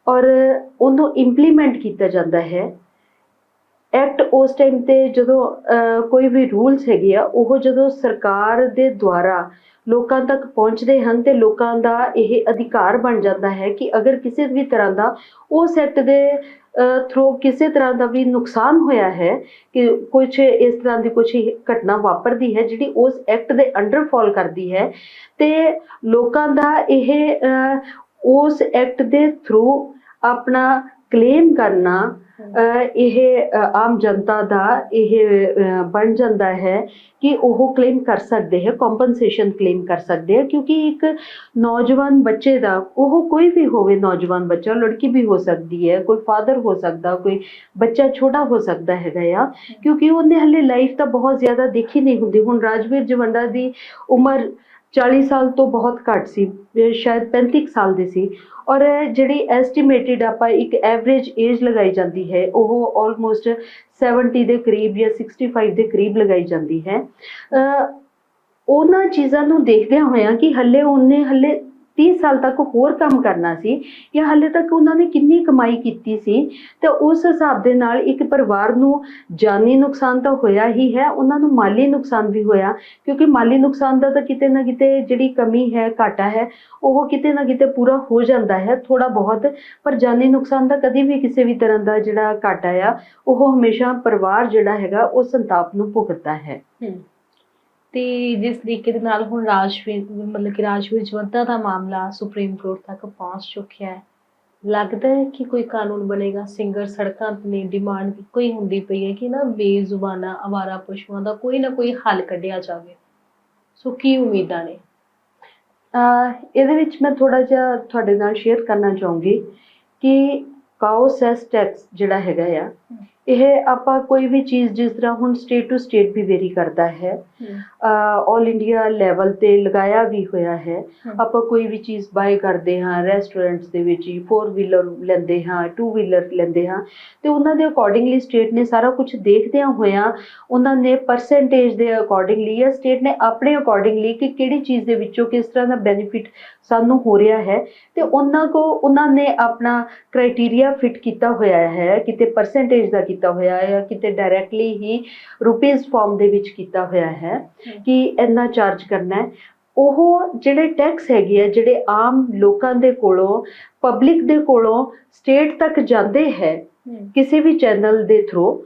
ਔਰ ਉਹਨੂੰ ਇੰਪਲੀਮੈਂਟ ਕੀਤਾ ਜਾਂਦਾ ਹੈ ਐਕਟ ਉਸ ਟਾਈਮ ਤੇ ਜਦੋਂ ਕੋਈ ਵੀ ਰੂਲਸ ਹੈਗੇ ਆ, ਉਹ ਜਦੋਂ ਸਰਕਾਰ ਦੇ ਦੁਆਰਾ ਲੋਕਾਂ ਤੱਕ ਪਹੁੰਚਦੇ ਹਨ ਤੇ ਲੋਕਾਂ ਦਾ ਇਹ ਅਧਿਕਾਰ ਬਣ ਜਾਂਦਾ ਹੈ ਕਿ ਅਗਰ ਕਿਸੇ ਵੀ ਤਰ੍ਹਾਂ ਦਾ ਉਸ ਐਕਟ ਦੇ ਥਰੂ ਕਿਸੇ ਤਰ੍ਹਾਂ ਦਾ ਵੀ ਨੁਕਸਾਨ ਹੋਇਆ ਹੈ ਕਿ ਕੁਝ ਇਸ ਤਰ੍ਹਾਂ ਦੀ ਕੁਝ ਘਟਨਾ ਵਾਪਰਦੀ ਹੈ ਜਿਹੜੀ ਉਸ ਐਕਟ ਦੇ ਅੰਡਰ ਫਾਲ ਕਰਦੀ ਹੈ, ਤੇ ਲੋਕਾਂ ਦਾ ਇਹ ਉਸ ਐਕਟ ਦੇ ਥਰੂ ਆਪਣਾ ਕਲੇਮ ਕਰਨਾ ਅਹ, ਇਹ ਅਹ, ਆਮ ਜਨਤਾ ਦਾ ਇਹ ਅਹ, ਬਣ ਜਾਂਦਾ ਹੈ ਕਿ ਉਹ ਕਲੇਮ ਕਰ ਸਕਦੇ ਹੈ ਕੰਪਨਸੇਸ਼ਨ ਕਲੇਮ ਕਰ ਸਕਦੇ ਹੈ ਕਿਉਂਕਿ ਇੱਕ ਨੌਜਵਾਨ ਬੱਚੇ ਦਾ ਉਹ ਕੋਈ ਵੀ ਹੋਵੇ ਨੌਜਵਾਨ ਬੱਚਾ ਲੜਕੀ ਵੀ ਹੋ ਸਕਦੀ ਹੈ ਕੋਈ ਫਾਦਰ ਹੋ ਸਕਦਾ ਕੋਈ ਬੱਚਾ ਛੋਟਾ ਹੋ ਸਕਦਾ ਹੈਗਾ ਆ ਕਿਉਂਕਿ ਉਹਨੇ ਹਲੇ ਲਾਈਫ ਤਾਂ ਬਹੁਤ ਜ਼ਿਆਦਾ ਦੇਖੀ ਨਹੀਂ ਹੁੰਦੀ ਹੁਣ ਰਾਜਵੀਰ ਜਵੰਡਾ ਦੀ ਉਮਰ 40 ਸਾਲ ਤੋਂ ਬਹੁਤ ਘੱਟ ਸੀ ਸ਼ਾਇਦ 35 ਕੁ ਸਾਲ ਦੇ ਸੀ। ਔਰ ਜਿਹੜੀ ਐਸਟੀਮੇਟਿਡ ਆਪਾਂ ਇੱਕ ਐਵਰੇਜ ਏਜ ਲਗਾਈ ਜਾਂਦੀ ਹੈ, ਉਹ ਆਲਮੋਸਟ 70 ਦੇ ਕਰੀਬ ਜਾਂ 65 ਦੇ ਕਰੀਬ ਲਗਾਈ ਜਾਂਦੀ ਹੈ। ਉਹਨਾਂ ਚੀਜ਼ਾਂ ਨੂੰ ਦੇਖਦਿਆਂ ਹੋਇਆਂ ਕਿ ਹੱਲੇ ਉਹਨੇ, ਹੱਲੇ 30 ਸਾਲ ਤੱਕ ਹੋਰ ਕੰਮ ਕਰਨਾ ਸੀ ਜਾਂ ਹਾਲੇ ਤੱਕ ਉਹਨਾਂ ਨੇ ਕਿੰਨੀ ਕਮਾਈ ਕੀਤੀ ਸੀ ਤੇ ਉਸ ਹਿਸਾਬ ਦੇ ਨਾਲ ਇੱਕ ਪਰਿਵਾਰ ਨੂੰ ਜਾਨੀ ਨੁਕਸਾਨ ਤਾਂ ਹੋਇਆ ਹੀ ਹੈ, ਉਹਨਾਂ ਨੂੰ ਮਾਲੀ ਨੁਕਸਾਨ ਵੀ ਹੋਇਆ, ਕਿਉਂਕਿ ਮਾਲੀ ਨੁਕਸਾਨ ਦਾ ਤਾਂ ਕਿਤੇ ਨਾ ਕਿਤੇ ਜਿਹੜੀ ਕਮੀ ਹੈ, ਘਾਟਾ ਹੈ, ਉਹ ਕਿਤੇ ਨਾ ਕਿਤੇ ਪੂਰਾ ਹੋ ਜਾਂਦਾ ਹੈ ਥੋੜਾ ਬਹੁਤ, ਪਰ ਜਾਨੀ ਨੁਕਸਾਨ ਦਾ ਕਦੀ ਵੀ ਕਿਸੇ ਵੀ ਤਰ੍ਹਾਂ ਦਾ ਜਿਹੜਾ ਘਾਟਾ ਆ, ਉਹ ਹਮੇਸ਼ਾ ਪਰਿਵਾਰ ਜਿਹੜਾ ਹੈਗਾ, ਉਹ ਸੰਤਾਪ ਨੂੰ ਭੁਗਤਦਾ ਹੈ। ਤੇ ਜਿਸ ਤਰੀਕੇ ਦੇ ਨਾਲ ਹੁਣ ਰਾਜਵੀਰ ਮਤਲਬ ਕਿ ਰਾਜਵੀਰ ਜਵੰਦਾ ਦਾ ਮਾਮਲਾ ਸੁਪਰੀਮ ਕੋਰਟ ਤੱਕ ਪਹੁੰਚ ਚੁੱਕਿਆ ਹੈ। ਲੱਗਦਾ ਹੈ ਕਿ ਕੋਈ ਕਾਨੂੰਨ ਬਣੇਗਾ, ਸਿੰਗਰ ਸੜਕਾਂ ਤੇ ਨੇ ਡਿਮਾਂਡ ਹੀ ਹੁੰਦੀ ਪਈ ਹੈ ਕਿ ਨਾ ਬੇਜ਼ੁਬਾਨਾਂ, ਅਵਾਰਾ ਪਸ਼ੂਆਂ ਦਾ ਕੋਈ ਨਾ ਕੋਈ ਹੱਲ ਕੱਢਿਆ ਜਾਵੇ। ਸੋ ਕੀ ਉਮੀਦਾਂ ਨੇ? ਇਹਦੇ ਵਿੱਚ ਮੈਂ ਥੋੜਾ ਜਿਹਾ ਤੁਹਾਡੇ ਨਾਲ ਸ਼ੇਅਰ ਕਰਨਾ ਚਾਹੂੰਗੀ ਕਿ ਕਾਓ ਸੈਸ ਟੈਕਸ ਜਿਹੜਾ ਹੈਗਾ ਆ ਇਹ ਆਪਾਂ ਕੋਈ ਵੀ ਚੀਜ਼ ਜਿਸ ਤਰ੍ਹਾਂ ਹੁਣ ਸਟੇਟ ਟੂ ਸਟੇਟ ਵੀ ਵੇਰੀ ਕਰਦਾ ਹੈ ਆਲ ਇੰਡੀਆ ਲੈਵਲ ਤੇ ਲਗਾਇਆ ਵੀ ਹੋਇਆ ਹੈ। ਆਪਾਂ ਕੋਈ ਵੀ ਚੀਜ਼ ਬਾਏ ਕਰਦੇ ਹਾਂ ਰੈਸਟੋਰੈਂਟਸ ਦੇ ਵਿੱਚ ਹੀ 4 ਵੀਲਰ ਲੈਂਦੇ ਹਾਂ 2 ਵੀਲਰ ਲੈਂਦੇ ਹਾਂ ਤੇ ਉਹਨਾਂ ਦੇ ਅਕੋਰਡਿੰਗਲੀ ਸਟੇਟ ਨੇ ਸਾਰਾ ਕੁਝ ਦੇਖਦਿਆਂ ਹੋਇਆਂ ਉਹਨਾਂ ਨੇ ਪਰਸੈਂਟੇਜ ਦੇ ਅਕੋਰਡਿੰਗਲੀ ਜਾਂ ਸਟੇਟ ਨੇ ਆਪਣੇ ਅਕੋਰਡਿੰਗਲੀ ਕਿ ਕਿਹੜੀ ਚੀਜ਼ ਦੇ ਵਿੱਚੋਂ ਕਿਸ ਤਰ੍ਹਾਂ ਦਾ ਬੈਨੀਫਿਟ ਸਾਨੂੰ ਹੋ ਰਿਹਾ ਹੈ ਤੇ ਉਹਨਾਂ ਕੋ ਉਹਨਾਂ ਨੇ ਆਪਣਾ ਕ੍ਰਾਈਟੇਰੀਆ ਫਿਟ ਕੀਤਾ ਹੋਇਆ ਹੈ ਕਿਤੇ ਪਰਸੈਂਟੇਜ ਦਾ ਕੀਤਾ ਹੋਇਆ ਹੈ ਕਿਤੇ ਡਾਇਰੈਕਟਲੀ ਹੀ ਰੁਪੀਸ ਫਾਰਮ ਦੇ ਵਿੱਚ ਕੀਤਾ ਹੋਇਆ ਹੈ ਕਿ ਇੰਨਾ ਚਾਰਜ ਕਰਨਾ ਹੈ। ਉਹ ਜਿਹੜੇ ਟੈਕਸ ਹੈਗੇ ਆ ਜਿਹੜੇ ਆਮ ਲੋਕਾਂ ਦੇ ਕੋਲੋਂ ਪਬਲਿਕ ਦੇ ਕੋਲੋਂ ਸਟੇਟ ਤੱਕ ਜਾਂਦੇ ਹੈ ਕਿਸੇ ਵੀ ਚੈਨਲ ਦੇ ਥਰੂ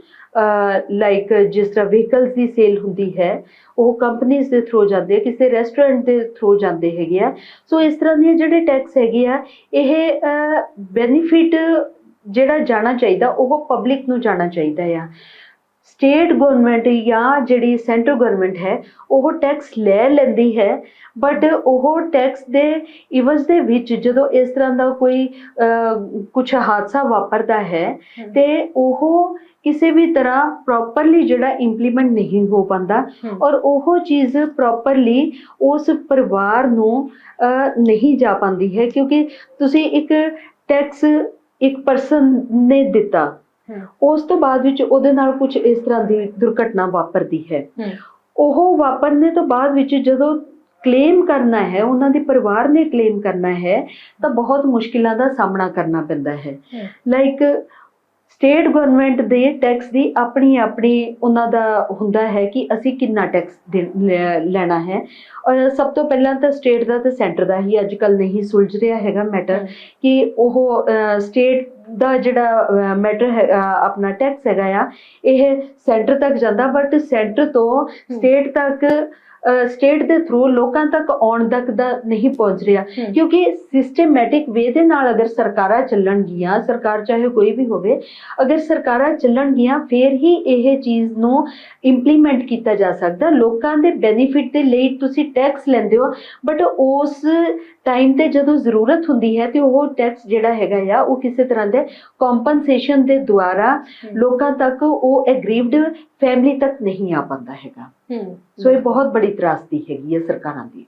ਲਾਈਕ ਜਿਸ ਤਰ੍ਹਾਂ ਵਹੀਕਲਸ ਦੀ ਸੇਲ ਹੁੰਦੀ ਹੈ ਉਹ ਕੰਪਨੀਆਂ ਦੇ ਥਰੂ ਜਾਂਦੇ ਆ ਕਿਸੇ ਰੈਸਟੋਰੈਂਟ ਦੇ ਥਰੂ ਜਾਂਦੇ ਹੈਗੇ ਆ। ਸੋ ਇਸ ਤਰ੍ਹਾਂ ਦੇ ਜਿਹੜੇ ਟੈਕਸ ਹੈਗੇ ਆ ਇਹ ਬੈਨੀਫਿਟ ਜਿਹੜਾ ਜਾਣਾ ਚਾਹੀਦਾ ਉਹ ਪਬਲਿਕ ਨੂੰ ਜਾਣਾ ਚਾਹੀਦਾ ਆ ਸਟੇਟ ਗਵਰਨਮੈਂਟ ਜਾਂ ਜਿਹੜੀ ਸੈਂਟਰ ਗਵਰਨਮੈਂਟ ਹੈ ਉਹ ਟੈਕਸ ਲੈ ਲੈਂਦੀ ਹੈ ਬਟ ਉਹ ਟੈਕਸ ਦੇ ਇਵਜ਼ ਦੇ ਵਿੱਚ ਜਦੋਂ ਇਸ ਤਰ੍ਹਾਂ ਦਾ ਕੋਈ ਕੁਝ ਹਾਦਸਾ ਵਾਪਰਦਾ ਹੈ ਤੇ ਉਹ ਕਿਸੇ ਵੀ ਤਰ੍ਹਾਂ ਪ੍ਰੋਪਰਲੀ ਜਿਹੜਾ ਇੰਪਲੀਮੈਂਟ ਨਹੀਂ ਹੋ ਹਮ। ਔਰ ਉਹ ਚੀਜ਼ ਪ੍ਰੋਪਰਲੀ ਉਸ ਪਰਿਵਾਰ ਨੂੰ ਨਹੀਂ ਜਾ ਪਾਉਂਦੀ ਹੈ ਕਿਉਂਕਿ ਤੁਸੀਂ ਇੱਕ ਟੈਕਸ ਇੱਕ ਪਰਸਨ ਨੇ ਦਿੱਤਾ। ਉਸ ਤੋਂ ਬਾਅਦ ਵਿੱਚ ਉਹਦੇ ਨਾਲ ਕੁਝ ਇਸ ਤਰ੍ਹਾਂ ਦੀ ਦੁਰਘਟਨਾ ਵਾਪਰਦੀ ਹੈ। ਉਹ ਵਾਪਰਨੇ ਤੋਂ ਬਾਅਦ ਵਿੱਚ ਜਦੋਂ ਕਲੇਮ ਕਰਨਾ ਹੈ ਉਹਨਾਂ ਦੇ ਪਰਿਵਾਰ ਨੇ ਕਲੇਮ ਕਰਨਾ ਹੈ ਤਾਂ ਬਹੁਤ ਮੁਸ਼ਕਿਲਾਂ ਦਾ ਸਾਹਮਣਾ ਕਰਨਾ ਪੈਂਦਾ ਹੈ। ਲਾਈਕ ਸਟੇਟ ਗਵਰਨਮੈਂਟ ਦੇ ਟੈਕਸ ਦੀ ਆਪਣੀ ਆਪਣੀ ਉਹਨਾਂ ਦਾ ਹੁੰਦਾ ਹੈ ਕਿ ਅਸੀਂ ਕਿੰਨਾ ਟੈਕਸ ਲੈਣਾ ਹੈ। ਔਰ ਸਭ ਤੋਂ ਪਹਿਲਾਂ ਤਾਂ ਸਟੇਟ ਦਾ ਤੇ ਸੈਂਟਰ ਦਾ ਹੀ ਅੱਜ ਕੱਲ ਨਹੀਂ ਸੁਲਝ ਰਿਹਾ ਹੈਗਾ ਮੈਟਰ ਕਿ ਉਹ ਸਟੇਟ ਦਾ ਜਿਹੜਾ ਮੈਟਰ ਹੈ ਆਪਣਾ ਟੈਕਸ ਹੈਗਾ ਆ ਇਹ ਸੈਂਟਰ ਤੱਕ ਜਾਂਦਾ ਬਟ ਸੈਂਟਰ ਤੋਂ ਸਟੇਟ ਤੱਕ ਸਟੇਟ ਦੇ ਥਰੂ ਲੋਕਾਂ ਤੱਕ ਆਉਣ ਤੱਕ ਦਾ ਨਹੀਂ ਪਹੁੰਚ ਰਿਹਾ। ਕਿਉਂਕਿ ਸਿਸਟਮੈਟਿਕ ਵੇ ਦੇ ਨਾਲ ਅਗਰ ਸਰਕਾਰਾਂ ਚੱਲਣਗੀਆਂ ਸਰਕਾਰ ਚਾਹੇ ਕੋਈ ਵੀ ਹੋਵੇ ਅਗਰ ਸਰਕਾਰਾਂ ਚੱਲਣਗੀਆਂ ਫਿਰ ਹੀ ਇਹ ਚੀਜ਼ ਨੂੰ ਇੰਪਲੀਮੈਂਟ ਕੀਤਾ ਜਾ ਸਕਦਾ। ਲੋਕਾਂ ਦੇ ਬੈਨੀਫਿਟ ਦੇ ਲਈ ਤੁਸੀਂ ਟੈਕਸ ਲੈਂਦੇ ਹੋ ਬਟ ਉਸ ਟਾਈਮ ਤੇ ਜਦੋਂ ਜ਼ਰੂਰਤ ਹੁੰਦੀ ਹੈ ਤੇ ਉਹ ਟੈਕਸ ਜਿਹੜਾ ਹੈਗਾ ਆ ਉਹ ਕਿਸੇ ਤਰ੍ਹਾਂ ਦੇ ਕੰਪਨਸੇਸ਼ਨ ਦੇ ਦੁਆਰਾ ਲੋਕਾਂ ਤੱਕ ਉਹ ਐਗਰੀਵਡ ਫੈਮਿਲੀ ਤੱਕ ਨਹੀਂ ਆ ਪਾਉਂਦਾ ਹੈਗਾ। ਸੋ ਇਹ ਬਹੁਤ ਬੜੀ ਤਰਾਸਦੀ ਹੈਗੀ ਹੈ ਸਰਕਾਰਾਂ ਦੀ।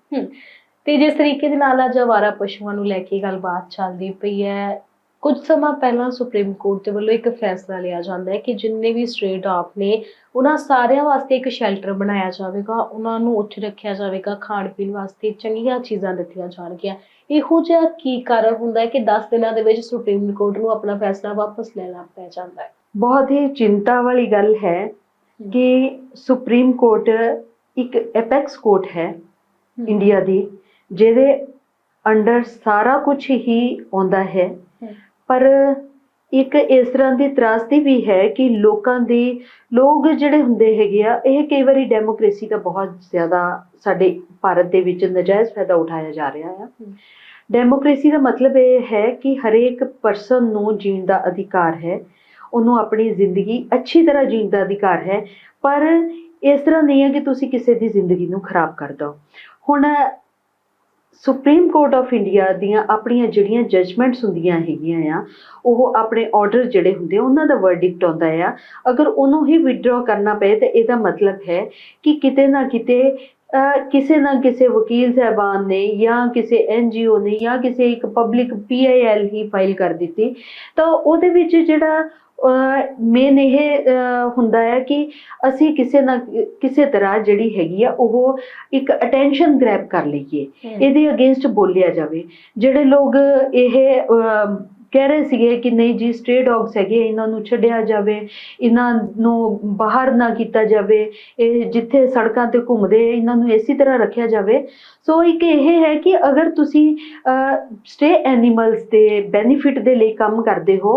ਤੇ ਜਿਸ ਤਰੀਕੇ ਦੇ ਨਾਲ ਅੱਜ ਅਵਾਰਾ ਪਸ਼ੂਆਂ ਨੂੰ ਲੈ ਕੇ ਗੱਲਬਾਤ ਚੱਲਦੀ ਪਈ ਹੈ ਕੁਝ ਸਮਾਂ ਪਹਿਲਾਂ ਸੁਪਰੀਮ ਕੋਰਟ ਦੇ ਵੱਲੋਂ ਇੱਕ ਫੈਸਲਾ ਲਿਆ ਜਾਂਦਾ ਹੈ ਕਿ ਜਿੰਨੇ ਵੀ ਸਟ੍ਰੇ ਡੌਗ ਨੇ ਉਹਨਾਂ ਸਾਰਿਆਂ ਵਾਸਤੇ ਇੱਕ ਸ਼ੈਲਟਰ ਬਣਾਇਆ ਜਾਵੇਗਾ ਉਹਨਾਂ ਨੂੰ ਉੱਥੇ ਰੱਖਿਆ ਜਾਵੇਗਾ ਖਾਣ ਪੀਣ ਵਾਸਤੇ ਚੰਗੀਆਂ ਚੀਜ਼ਾਂ ਦਿੱਤੀਆਂ ਜਾਣਗੀਆਂ। ਇਹੋ ਜਿਹਾ ਕੀ ਕਾਰਨ ਹੁੰਦਾ ਹੈ ਕਿ 10 ਦਿਨਾਂ ਦੇ ਵਿੱਚ ਸੁਪਰੀਮ ਕੋਰਟ ਨੂੰ ਆਪਣਾ ਫੈਸਲਾ ਵਾਪਸ ਲੈਣਾ ਪੈ ਜਾਂਦਾ ਹੈ? ਬਹੁਤ ਹੀ ਚਿੰਤਾ ਵਾਲੀ ਗੱਲ ਹੈ ਕਿ ਸੁਪਰੀਮ ਕੋਰਟ ਇੱਕ ਐਪੈਕਸ ਕੋਰਟ ਹੈ ਇੰਡੀਆ ਦੀ ਜਿਹਦੇ ਅੰਡਰ ਸਾਰਾ ਕੁਝ ਹੀ ਆਉਂਦਾ ਹੈ। ਪਰ ਇੱਕ ਇਸ ਤਰ੍ਹਾਂ ਦੀ ਤਰਾਸਦੀ ਵੀ ਹੈ ਕਿ ਲੋਕਾਂ ਦੀ ਲੋਕ ਜਿਹੜੇ ਹੁੰਦੇ ਹੈਗੇ ਆ ਇਹ ਕਈ ਵਾਰੀ ਡੈਮੋਕ੍ਰੇਸੀ ਦਾ ਬਹੁਤ ਜ਼ਿਆਦਾ ਸਾਡੇ ਭਾਰਤ ਦੇ ਵਿੱਚ ਨਜਾਇਜ਼ ਫਾਇਦਾ ਉਠਾਇਆ ਜਾ ਰਿਹਾ ਆ। ਡੈਮੋਕ੍ਰੇਸੀ ਦਾ ਮਤਲਬ ਇਹ ਹੈ ਕਿ ਹਰੇਕ ਪਰਸਨ ਨੂੰ ਜੀਣ ਦਾ ਅਧਿਕਾਰ ਹੈ ਉਹਨੂੰ ਆਪਣੀ ਜ਼ਿੰਦਗੀ ਅੱਛੀ ਤਰ੍ਹਾਂ ਜੀਣ ਦਾ ਅਧਿਕਾਰ ਹੈ ਪਰ ਇਸ ਤਰ੍ਹਾਂ ਨਹੀਂ ਹੈ ਕਿ ਤੁਸੀਂ ਕਿਸੇ ਦੀ ਜ਼ਿੰਦਗੀ ਨੂੰ ਖਰਾਬ ਕਰ ਦਿਓ। ਹੁਣ ਸੁਪਰੀਮ ਕੋਰਟ ਆਫ ਇੰਡੀਆ ਦੀਆਂ ਆਪਣੀਆਂ ਜਿਹੜੀਆਂ ਜਜਮੈਂਟਸ ਹੁੰਦੀਆਂ ਹੈਗੀਆਂ ਆ ਉਹ ਆਪਣੇ ਆਰਡਰ ਜਿਹੜੇ ਹੁੰਦੇ ਆ, ਉਹਨਾਂ ਦਾ ਵਰਡਿਕਟ ਆਉਂਦਾ ਆ। ਅਗਰ ਉਹਨੂੰ ਹੀ ਵਿਡਰਾ ਕਰਨਾ ਪਏ ਤਾਂ ਇਹਦਾ ਮਤਲਬ ਹੈ ਕਿ ਕਿਤੇ ਨਾ ਕਿਤੇ ਕਿਸੇ ਨਾ ਕਿਸੇ ਵਕੀਲ ਸਾਹਿਬਾਨ ਨੇ ਜਾਂ ਕਿਸੇ ਐਨਜੀਓ ਨੇ ਜਾਂ ਕਿਸੇ ਇੱਕ ਪਬਲਿਕ ਪੀਆਈਐਲ ਹੀ ਫਾਈਲ ਕਰ ਦਿੱਤੀ। ਤਾਂ ਉਹਦੇ ਵਿੱਚ ਜਿਹੜਾ ਮੇਨ ਇਹ ਹੁੰਦਾ ਹੈ ਕਿ ਅਸੀਂ ਕਿਸੇ ਨਾ ਕਿਸੇ ਤਰ੍ਹਾਂ ਜਿਹੜੀ ਹੈਗੀ ਆ ਉਹ ਇੱਕ ਅਟੈਂਸ਼ਨ ਗ੍ਰੈਬ ਕਰ ਲਈਏ। ਇਹਦੇ ਅਗੇਂਸਟ ਬੋਲਿਆ ਜਾਵੇ। ਜਿਹੜੇ ਲੋਕ ਇਹ ਕਹਿ ਰਹੇ ਸੀਗੇ ਕਿ ਨਹੀਂ ਜੀ ਸਟ੍ਰੇ ਡੌਗਸ ਹੈਗੇ ਇਹਨਾਂ ਨੂੰ ਛੱਡਿਆ ਜਾਵੇ ਇਹਨਾਂ ਨੂੰ ਬਾਹਰ ਨਾ ਕੀਤਾ ਜਾਵੇ ਇਹ ਜਿੱਥੇ ਸੜਕਾਂ ਤੇ ਘੁੰਮਦੇ ਇਹਨਾਂ ਨੂੰ ਇਸੇ ਤਰ੍ਹਾਂ ਰੱਖਿਆ ਜਾਵੇ। ਸੋ ਇੱਕ ਇਹ ਹੈ ਕਿ ਅਗਰ ਤੁਸੀਂ ਸਟੇ ਐਨੀਮਲਸ ਦੇ ਬੈਨੀਫਿਟ ਦੇ ਲਈ ਕੰਮ ਕਰਦੇ ਹੋ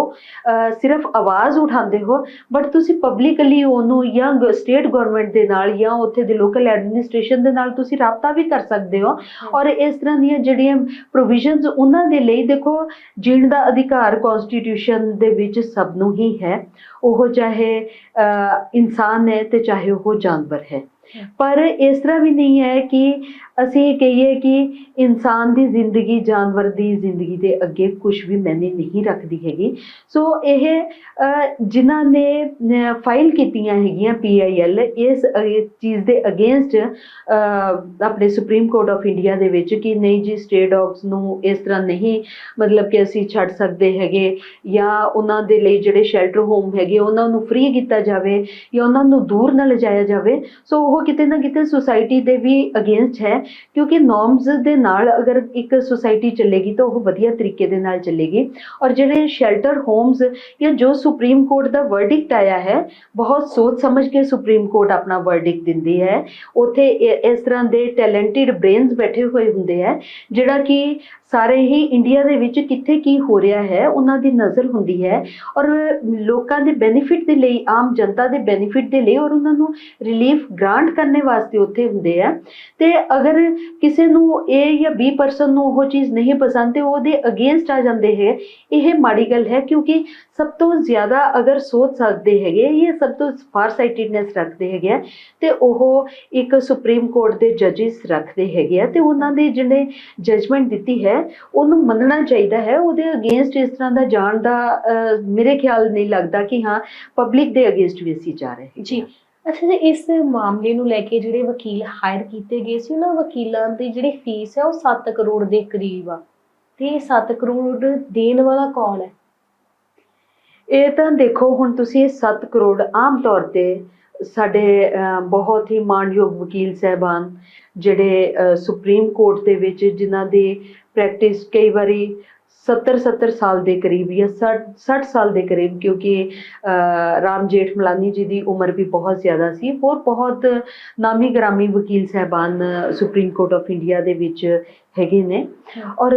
ਸਿਰਫ ਆਵਾਜ਼ ਉਠਾਉਂਦੇ ਹੋ ਬਟ ਤੁਸੀਂ ਪਬਲਿਕਲੀ ਉਹਨੂੰ ਜਾਂ ਸਟੇਟ ਗਵਰਨਮੈਂਟ ਦੇ ਨਾਲ ਜਾਂ ਉੱਥੇ ਦੇ ਲੋਕਲ ਐਡਮਿਨਿਸਟ੍ਰੇਸ਼ਨ ਦੇ ਨਾਲ ਤੁਸੀਂ ਰਾਬਤਾ ਵੀ ਕਰ ਸਕਦੇ ਹੋ। ਔਰ ਇਸ ਤਰ੍ਹਾਂ ਦੀਆਂ ਜਿਹੜੀਆਂ ਪ੍ਰੋਵੀਜ਼ਨਸ ਉਹਨਾਂ ਦੇ ਲਈ ਦੇਖੋ ਜੀਣ ਦਾ ਅਧਿਕਾਰ ਕਨਸਟੀਟਿਊਸ਼ਨ ਦੇ ਵਿੱਚ ਸਭ ਨੂੰ ਹੀ ਹੈ। ਉਹ ਚਾਹੇ ਇਨਸਾਨ ਹੈ ਤੇ ਚਾਹੇ ਉਹ ਜਾਨਵਰ ਹੈ। ਪਰ ਇਸ ਤਰ੍ਹਾਂ ਵੀ ਨਹੀਂ ਹੈ ਕਿ ਅਸੀਂ ਇਹ ਕਹੀਏ ਕਿ ਇਨਸਾਨ ਦੀ ਜ਼ਿੰਦਗੀ, ਜਾਨਵਰ ਦੀ ਜ਼ਿੰਦਗੀ ਦੇ ਅੱਗੇ ਕੁਝ ਵੀ ਮੈਨੇ ਨਹੀਂ ਰੱਖਦੀ ਹੈਗੀ। ਸੋ ਇਹ ਜਿਨ੍ਹਾਂ ਨੇ ਫਾਈਲ ਕੀਤੀਆਂ ਹੈਗੀਆਂ ਪੀਆਈਐਲ ਇਸ ਚੀਜ਼ ਦੇ ਅਗੇਂਸਟ ਆਪਣੇ ਸੁਪਰੀਮ ਕੋਰਟ ਆਫ ਇੰਡੀਆ ਦੇ ਵਿੱਚ ਕਿ ਨਹੀਂ ਜੀ ਸਟੇ ਡੌਗਸ ਨੂੰ ਇਸ ਤਰ੍ਹਾਂ ਨਹੀਂ ਮਤਲਬ ਕਿ ਅਸੀਂ ਛੱਡ ਸਕਦੇ ਹੈਗੇ ਜਾਂ ਉਹਨਾਂ ਦੇ ਲਈ ਜਿਹੜੇ ਸ਼ੈਲਟਰ ਹੋਮ ਹੈਗੇ ਉਹਨਾਂ ਨੂੰ ਫ੍ਰੀ ਕੀਤਾ ਜਾਵੇ ਜਾਂ ਉਹਨਾਂ ਨੂੰ ਦੂਰ ਨਾ ਲਿਜਾਇਆ ਜਾਵੇ। ਸੋ ਉਹ ਕਿਤੇ ਨਾ ਕਿਤੇ ਸੁਸਾਇਟੀ ਦੇ ਵੀ ਅਗੇਂਸਟ ਹੈ। ਕਿਉਂਕਿ ਨੋਰਮਸ ਦੇ ਨਾਲ ਅਗਰ ਇੱਕ ਸੁਸਾਇਟੀ ਚੱਲੇਗੀ ਤਾਂ ਉਹ ਵਧੀਆ ਤਰੀਕੇ ਦੇ ਨਾਲ ਚੱਲੇਗੀ। ਔਰ ਜਿਹੜੇ ਸ਼ੈਲਟਰ ਹੋਮਸ ਜਾਂ ਜੋ ਸੁਪਰੀਮ ਕੋਰਟ ਦਾ ਵਰਡਿਕਟ ਆਇਆ ਹੈ, ਬਹੁਤ ਸੋਚ ਸਮਝ ਕੇ ਸੁਪਰੀਮ ਕੋਰਟ ਆਪਣਾ ਵਰਡਿਕਟ ਦਿੰਦੀ ਹੈ। ਉੱਥੇ ਇਸ ਤਰ੍ਹਾਂ ਦੇ ਟੈਲੈਂਟਡ ਬ੍ਰੇਨਸ ਬੈਠੇ ਹੋਏ ਹੁੰਦੇ ਹੈ, ਜਿਹੜਾ ਕਿ ਸਾਰੇ ਹੀ ਇੰਡੀਆ ਦੇ ਵਿੱਚ ਕਿੱਥੇ ਕੀ ਹੋ ਰਿਹਾ ਹੈ, ਉਹਨਾਂ ਦੀ ਨਜ਼ਰ ਹੁੰਦੀ ਹੈ। ਔਰ ਲੋਕਾਂ ਦੇ ਬੈਨੀਫਿਟ ਦੇ ਲਈ, ਆਮ ਜਨਤਾ ਦੇ ਬੈਨੀਫਿਟ ਦੇ ਲਈ ਔਰ ਉਹਨਾਂ ਨੂੰ ਰਿਲੀਫ ਗ੍ਰਾਂਟ ਕਰਨੇ ਵਾਸਤੇ ਉੱਥੇ ਹੁੰਦੇ ਆ ਤੇ ਅਗਰ ਕਿਸੇ ਨੂੰ A ਜਾਂ B ਪਰਸਨ ਨੂੰ ਉਹ ਚੀਜ਼ ਨਹੀਂ ਪਸੰਦ ਤੇ ਉਹਦੇ ਅਗੇਂਸਟ ਆ ਜਾਂਦੇ ਹੈ ਇਹ ਮਾੜੀ ਗੱਲ ਹੈ ਕਿਉਂਕਿ ਸਭ ਤੋਂ ਜ਼ਿਆਦਾ ਅਗਰ ਸੋਚ ਸਕਦੇ ਹੈਗੇ ਇਹ ਸਭ ਤੋਂ ਫਾਰ ਸਾਈਟਿਡਨੈਸ ਰੱਖਦੇ ਹੈਗੇ ਤੇ ਉਹ ਇੱਕ ਸੁਪਰੀਮ ਕੋਰਟ ਦੇ ਜੱਜਿਸ ਰੱਖਦੇ ਹੈਗੇ ਆ ਤੇ ਉਹਨਾਂ ਦੇ ਜਿਹੜੇ ਜਜਮੈਂਟ ਦਿੱਤੀ ਹੈ ਉਹਨੂੰ ਮੰਨਣਾ ਚਾਹੀਦਾ ਹੈ ਉਹਦੇ ਅਗੇਂਸਟ ਇਸ ਤਰ੍ਹਾਂ ਦਾ ਜਾਣ ਦਾ ਮੇਰੇ ਖਿਆਲ ਨਹੀਂ ਲੱਗਦਾ ਕਿ ਹਾਂ ਪਬਲਿਕ ਦੇ ਅਗੇਂਸਟ ਵੀ ਅਸੀਂ ਜਾ ਰਹੇ। ਜੀ ਅੱਛਾ ਜੀ, ਇਸ ਮਾਮਲੇ ਨੂੰ ਲੈ ਕੇ ਜਿਹੜੇ ਵਕੀਲ ਹਾਇਰ ਕੀਤੇ ਗਏ ਸੀ, ਉਹਨਾਂ ਵਕੀਲਾਂ ਦੀ ਜਿਹੜੀ ਫੀਸ ਹੈ ਉਹ 7 ਕਰੋੜ ਦੇ ਕਰੀਬ ਆ। ਤੇ ਇਹ 7 ਕਰੋੜ ਦੇਣ ਵਾਲਾ ਕੌਣ ਹੈ? ਇਹ ਤਾਂ ਦੇਖੋ, ਹੁਣ ਤੁਸੀਂ 7 ਕਰੋੜ ਆਮ ਤੌਰ ਤੇ ਸਾਡੇ ਬਹੁਤ ਹੀ ਮਾਣਯੋਗ ਵਕੀਲ ਸਹਿਬਾਨ, ਜਿਹੜੇ ਸੁਪਰੀਮ ਕੋਰਟ ਦੇ ਵਿੱਚ ਜਿਨ੍ਹਾਂ ਦੀ ਪ੍ਰੈਕਟਿਸ ਕਈ ਵਾਰੀ 70 70 ਸਾਲ ਦੇ ਕਰੀਬ ਜਾਂ 60 60 ਸਾਲ ਦੇ ਕਰੀਬ ਕਿਉਂਕਿ ਰਾਮ ਜੇਠ ਮਲਾਨੀ ਜੀ ਦੀ ਉਮਰ ਵੀ ਬਹੁਤ ਜ਼ਿਆਦਾ ਸੀ। ਹੋਰ ਬਹੁਤ ਨਾਮੀ ਗ੍ਰਾਮੀ ਵਕੀਲ ਸਹਿਬਾਨ ਸੁਪਰੀਮ ਕੋਰਟ ਆਫ ਇੰਡੀਆ ਦੇ ਵਿੱਚ ਹੈਗੇ ਨੇ। ਔਰ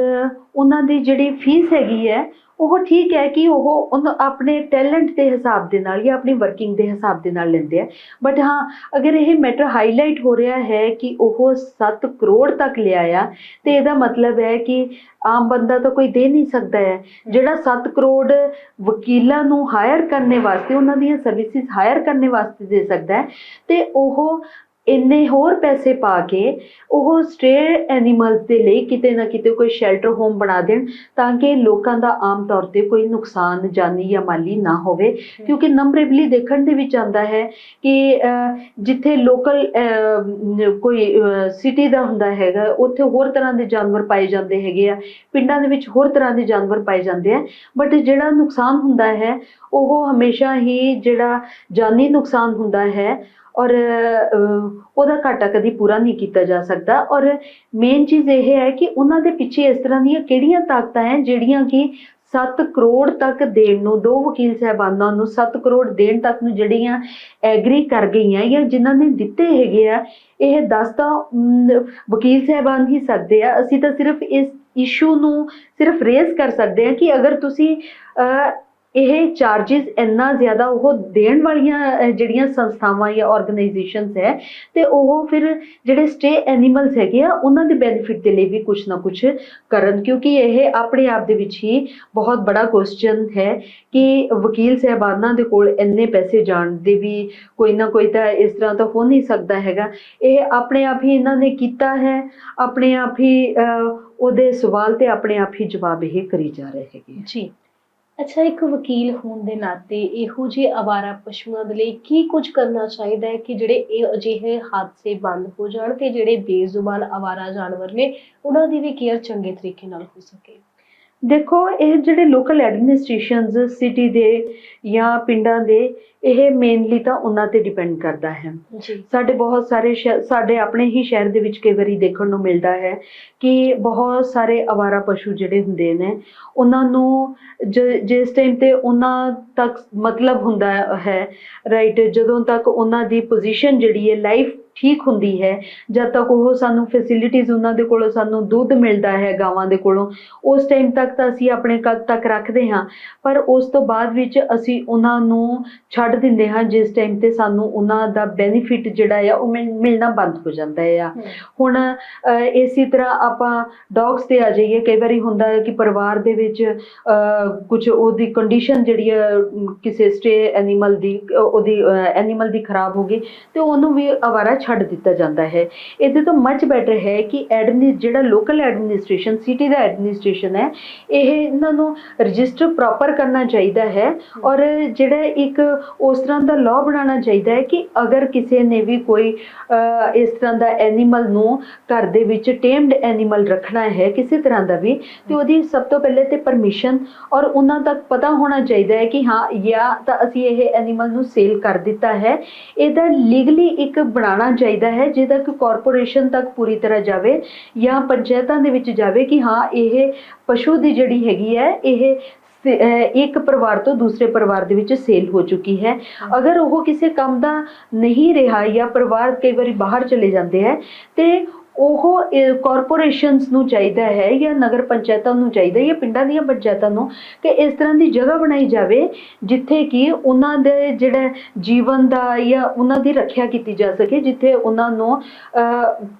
ਉਹਨਾਂ ਦੀ ਜਿਹੜੀ ਫੀਸ ਹੈਗੀ ਹੈ ਉਹ ਠੀਕ ਹੈ ਕਿ ਉਹ ਉਹਨੂੰ ਆਪਣੇ ਟੈਲੈਂਟ ਦੇ ਹਿਸਾਬ ਦੇ ਨਾਲ ਜਾਂ ਆਪਣੀ ਵਰਕਿੰਗ ਦੇ ਹਿਸਾਬ ਦੇ ਨਾਲ ਲੈਂਦੇ ਆ। ਬਟ ਹਾਂ, ਅਗਰ ਇਹ ਮੈਟਰ ਹਾਈਲਾਈਟ ਹੋ ਰਿਹਾ ਹੈ ਕਿ ਉਹ 7 ਕਰੋੜ ਤੱਕ ਲਿਆਇਆ ਤੇ ਇਹਦਾ ਮਤਲਬ ਹੈ ਕਿ ਆਮ ਬੰਦਾ ਤਾਂ ਕੋਈ ਦੇ ਨਹੀਂ ਸਕਦਾ ਹੈ। ਜਿਹੜਾ 7 ਕਰੋੜ ਵਕੀਲਾਂ ਨੂੰ ਹਾਇਰ ਕਰਨੇ ਵਾਸਤੇ, ਉਹਨਾਂ ਦੀਆਂ ਸਰਵਿਸਿਜ਼ ਹਾਇਰ ਕਰਨੇ ਵਾਸਤੇ ਦੇ ਸਕਦਾ ਹੈ, ਤੇ ਉਹ ਇੰਨੇ ਹੋਰ ਪੈਸੇ ਪਾ ਕੇ ਉਹ ਸਟੇ ਐਨੀਮਲਸ ਦੇ ਲਈ ਕਿਤੇ ਨਾ ਕਿਤੇ ਕੋਈ ਸ਼ੈਲਟਰ ਹੋਮ ਬਣਾ ਦੇਣ ਤਾਂ ਕਿ ਲੋਕਾਂ ਦਾ ਆਮ ਤੌਰ ਤੇ ਕੋਈ ਨੁਕਸਾਨ ਜਾਨੀ ਜਾਂ ਮਾਲੀ ਨਾ ਹੋਵੇ। ਕਿਉਂਕਿ ਨੰਬਰੇਬਲੀ ਦੇਖਣ ਦੇ ਵਿੱਚ ਆਉਂਦਾ ਹੈ ਕਿ ਜਿੱਥੇ ਲੋਕਲ ਕੋਈ ਸਿਟੀ ਦਾ ਹੁੰਦਾ ਹੈਗਾ ਉੱਥੇ ਹੋਰ ਤਰ੍ਹਾਂ ਦੇ ਜਾਨਵਰ ਪਾਏ ਜਾਂਦੇ ਹੈਗੇ ਆ। ਪਿੰਡਾਂ ਦੇ ਵਿੱਚ ਹੋਰ ਤਰ੍ਹਾਂ ਦੇ ਜਾਨਵਰ ਪਾਏ ਜਾਂਦੇ ਆ। ਬਟ ਜਿਹੜਾ ਨੁਕਸਾਨ ਹੁੰਦਾ ਹੈ ਉਹ ਹਮੇਸ਼ਾ ਹੀ ਜਿਹੜਾ ਜਾਨੀ ਨੁਕਸਾਨ ਹੁੰਦਾ ਹੈ ਔਰ ਉਹਦਾ ਘਾਟਾ ਕਦੀ ਪੂਰਾ ਨਹੀਂ ਕੀਤਾ ਜਾ ਸਕਦਾ। ਔਰ ਮੇਨ ਚੀਜ਼ ਇਹ ਹੈ ਕਿ ਉਹਨਾਂ ਦੇ ਪਿੱਛੇ ਇਸ ਤਰ੍ਹਾਂ ਦੀਆਂ ਕਿਹੜੀਆਂ ਤਾਕਤਾਂ ਹੈ ਜਿਹੜੀਆਂ ਕਿ 7 ਕਰੋੜ ਤੱਕ ਦੇਣ ਨੂੰ, ਦੋ ਵਕੀਲ ਸਾਹਿਬਾਨਾਂ ਨੂੰ 7 ਕਰੋੜ ਦੇਣ ਤੱਕ ਨੂੰ ਜਿਹੜੀਆਂ ਐਗਰੀ ਕਰ ਗਈਆਂ ਜਾਂ ਜਿਨ੍ਹਾਂ ਨੇ ਦਿੱਤੇ ਹੈਗੇ ਆ, ਇਹ ਦੱਸ ਤਾਂ ਵਕੀਲ ਸਾਹਿਬਾਨ ਹੀ ਸਕਦੇ ਆ। ਅਸੀਂ ਤਾਂ ਸਿਰਫ ਇਸ ਇਸ਼ੂ ਨੂੰ ਸਿਰਫ ਰੇਜ਼ ਕਰ ਸਕਦੇ ਹਾਂ ਕਿ ਅਗਰ ਤੁਸੀਂ ਇਹ ਚਾਰजेस ਇੰਨਾ ਜ਼ਿਆਦਾ ਉਹ ਦੇਣ ਵਾਲੀਆਂ ਜਿਹੜੀਆਂ ਸੰਸਥਾਵਾਂ ਜਾਂ ਆਰਗੇਨਾਈਜੇਸ਼ਨਸ ਹੈ, ਤੇ ਉਹ ਫਿਰ ਜਿਹੜੇ ਸਟੇ ਐਨੀਮਲਸ ਹੈਗੇ ਆ, ਉਹਨਾਂ ਦੇ ਬੈਨੀਫਿਟ ਦੇ ਲਈ ਵੀ ਕੁਝ ਨਾ ਕੁਝ ਕਰਨ, ਕਿਉਂਕਿ ਇਹ ਆਪਣੇ ਆਪ ਦੇ ਵਿੱਚ ਹੀ ਬਹੁਤ ਬੜਾ ਕੁਐਸਚਨ ਹੈ ਕਿ ਵਕੀਲ ਸਹਿਬਾਨਾਂ ਦੇ ਕੋਲ ਇੰਨੇ ਪੈਸੇ ਜਾਣ ਦੇ ਵੀ ਕੋਈ ਨਾ ਕੋਈ ਤਾਂ ਇਸ ਤਰ੍ਹਾਂ ਤਾਂ ਹੋ ਨਹੀਂ ਸਕਦਾ ਹੈਗਾ। ਇਹ ਆਪਣੇ ਆਪ ਹੀ ਇਹਨਾਂ ਨੇ ਕੀਤਾ ਹੈ, ਆਪਣੇ ਆਪ ਹੀ ਉਹਦੇ ਸਵਾਲ ਤੇ ਆਪਣੇ ਆਪ ਹੀ ਜਵਾਬ ਇਹ ਕਰੀ ਜਾ ਰਹੇ ਹੈਗੇ ਜੀ। ਅੱਛਾ, ਇੱਕ ਵਕੀਲ ਹੋਣ ਦੇ ਨਾਤੇ ਇਹੋ ਜਿਹੇ ਅਵਾਰਾ ਪਸ਼ੂਆਂ ਦੇ ਲਈ ਕੀ ਕੁਝ ਕਰਨਾ ਚਾਹੀਦਾ ਹੈ ਕਿ ਜਿਹੜੇ ਇਹ ਅਜਿਹੇ ਹਾਦਸੇ ਬੰਦ ਹੋ ਜਾਣ ਤੇ ਜਿਹੜੇ ਬੇਜ਼ੁਬਾਨ ਅਵਾਰਾ ਜਾਨਵਰ ਨੇ, ਉਹਨਾਂ ਦੀ ਵੀ ਕੇਅਰ ਚੰਗੇ ਤਰੀਕੇ ਨਾਲ ਹੋ ਸਕੇ? ਦੇਖੋ ਇਹ ਜਿਹੜੇ ਲੋਕਲ ਐਡਮਿਨਿਸਟ੍ਰੇਸ਼ਨਸ ਸਿਟੀ ਦੇ ਜਾਂ ਪਿੰਡਾਂ ਦੇ ਇਹ ਮੇਨਲੀ ਤਾਂ ਉਹਨਾਂ ਤੇ ਡਿਪੈਂਡ ਕਰਦਾ ਹੈ। ਜੀ। ਸਾਡੇ ਬਹੁਤ ਸਾਰੇ ਸਾਡੇ ਆਪਣੇ ਹੀ ਸ਼ਹਿਰ ਦੇ ਵਿੱਚ ਕਈ ਵਾਰੀ ਦੇਖਣ ਨੂੰ ਮਿਲਦਾ ਹੈ ਕਿ ਬਹੁਤ ਸਾਰੇ ਅਵਾਰਾ ਪਸ਼ੂ ਜਿਹੜੇ ਹੁੰਦੇ ਨੇ ਉਹਨਾਂ ਨੂੰ ਜਿਸ ਟਾਈਮ ਤੇ ਉਹਨਾਂ ਤੱਕ ਮਤਲਬ ਹੁੰਦਾ ਹੈ ਰਾਈਟ ਜਦੋਂ ਤੱਕ ਉਹਨਾਂ ਦੀ ਪੋਜੀਸ਼ਨ ਜਿਹੜੀ ਹੈ ਲਾਈਫ ਠੀਕ ਹੁੰਦੀ ਹੈ। ਜਦ ਤੱਕ ਉਹ ਸਾਨੂੰ ਫੈਸਿਲਿਟੀਜ਼ ਉਹਨਾਂ ਦੇ ਕੋਲੋਂ ਸਾਨੂੰ ਦੁੱਧ ਮਿਲਦਾ ਹੈ ਗਾਵਾਂ ਦੇ ਕੋਲੋਂ ਉਸ ਟਾਈਮ ਤੱਕ ਤਾਂ ਅਸੀਂ ਆਪਣੇ ਕਦ ਤੱਕ ਰੱਖਦੇ ਹਾਂ। ਪਰ ਉਸ ਤੋਂ ਬਾਅਦ ਵਿੱਚ ਅਸੀਂ ਉਹਨਾਂ ਨੂੰ ਛੱਡ ਦਿੰਦੇ ਹਾਂ ਜਿਸ ਟਾਈਮ ਤੇ ਸਾਨੂੰ ਉਹਨਾਂ ਦਾ ਬੈਨੀਫਿਟ ਜਿਹੜਾ ਆ ਉਹ ਮਿਲ- ਮਿਲਣਾ ਬੰਦ ਹੋ ਜਾਂਦਾ ਆ। ਹੁਣ ਇਸੇ ਤਰ੍ਹਾਂ ਆਪਾਂ ਡੌਗਸ ਤੇ ਆ ਜਾਈਏ। ਕਈ ਵਾਰੀ ਹੁੰਦਾ ਹੈ ਕਿ ਪਰਿਵਾਰ ਦੇ ਵਿੱਚ ਕੁਝ ਉਹਦੀ ਕੰਡੀਸ਼ਨ ਜਿਹੜੀ ਹੈ ਕਿਸੇ ਸਟੇ ਐਨੀਮਲ ਦੀ ਉਹਦੀ ਐਨੀਮਲ ਦੀ ਖਰਾਬ ਹੋ ਗਈ ਤੇ ਉਹਨੂੰ ਵੀ ਅਵਾਰਾ ਛੱਡ ਦਿੱਤਾ ਜਾਂਦਾ ਹੈ। ਇਹਦੇ ਤੋਂ ਮੱਚ ਬੈਟਰ ਹੈ ਕਿ ਐਡਮਿਨ ਜਿਹੜਾ ਲੋਕਲ ਐਡਮਿਨਿਸਟ੍ਰੇਸ਼ਨ ਸਿਟੀ ਦਾ ਐਡਮਿਨਿਸਟ੍ਰੇਸ਼ਨ ਹੈ ਇਹ ਇਹਨਾਂ ਨੂੰ ਰਜਿਸਟਰ ਪ੍ਰੋਪਰ ਕਰਨਾ ਚਾਹੀਦਾ ਹੈ ਔਰ ਜਿਹੜਾ ਇੱਕ ਉਸ ਤਰ੍ਹਾਂ ਦਾ ਲਾਅ ਬਣਾਉਣਾ ਚਾਹੀਦਾ ਹੈ ਕਿ ਅਗਰ ਕਿਸੇ ਨੇ ਵੀ ਕੋਈ ਇਸ ਤਰ੍ਹਾਂ ਦਾ ਐਨੀਮਲ ਨੂੰ ਘਰ ਦੇ ਵਿੱਚ ਟੇਮਡ ਐਨੀਮਲ ਰੱਖਣਾ ਹੈ ਕਿਸੇ ਤਰ੍ਹਾਂ ਦਾ ਵੀ ਤੇ ਉਹਦੀ ਸਭ ਤੋਂ ਪਹਿਲੇ ਤੇ ਪਰਮਿਸ਼ਨ ਔਰ ਉਹਨਾਂ ਤੱਕ ਪਤਾ ਹੋਣਾ ਚਾਹੀਦਾ ਹੈ ਕਿ ਹਾਂ ਜਾਂ ਤਾਂ ਅਸੀਂ ਇਹ ਐਨੀਮਲ ਨੂੰ ਸੇਲ ਕਰ ਦਿੱਤਾ ਹੈ। ਇਹਦਾ ਲੀਗਲੀ ਇੱਕ ਬਣਾਉਣਾ ਚਾਹੀਦਾ ਹੈ ਜਿਹਦਾ ਕਿ ਕਾਰਪੋਰੇਸ਼ਨ ਤੱਕ ਪੂਰੀ ਤਰ੍ਹਾਂ ਜਾਵੇ ਜਾਂ ਪੰਚਾਇਤਾਂ ਦੇ ਵਿੱਚ ਜਾਵੇ ਕਿ ਹਾਂ, ਇਹ ਪਸ਼ੂ ਦੀ ਜਿਹੜੀ ਹੈਗੀ ਹੈ, ਇਹ ਇੱਕ ਪਰਿਵਾਰ ਤੋਂ ਦੂਸਰੇ ਪਰਿਵਾਰ ਦੇ ਵਿੱਚ ਸੇਲ ਹੋ ਚੁੱਕੀ ਹੈ। ਅਗਰ ਉਹ ਕਿਸੇ ਕੰਮ ਦਾ ਨਹੀਂ ਰਿਹਾ ਜਾਂ ਪਰਿਵਾਰ ਕਈ ਵਾਰੀ ਬਾਹਰ ਚਲੇ ਜਾਂਦੇ ਹੈ, ਤੇ ਉਹ ਕਾਰਪੋਰੇਸ਼ਨਸ ਨੂੰ ਚਾਹੀਦਾ ਹੈ ਜਾਂ ਨਗਰ ਪੰਚਾਇਤਾਂ ਨੂੰ ਚਾਹੀਦਾ ਹੈ ਜਾਂ ਪਿੰਡਾਂ ਦੀਆਂ ਪੰਚਾਇਤਾਂ ਨੂੰ ਕਿ ਇਸ ਤਰ੍ਹਾਂ ਦੀ ਜਗ੍ਹਾ ਬਣਾਈ ਜਾਵੇ ਜਿੱਥੇ ਕਿ ਉਹਨਾਂ ਦੇ ਜਿਹੜਾ ਜੀਵਨ ਦਾ ਜਾਂ ਉਹਨਾਂ ਦੀ ਰੱਖਿਆ ਕੀਤੀ ਜਾ ਸਕੇ ਜਿੱਥੇ ਉਹਨਾਂ ਨੂੰ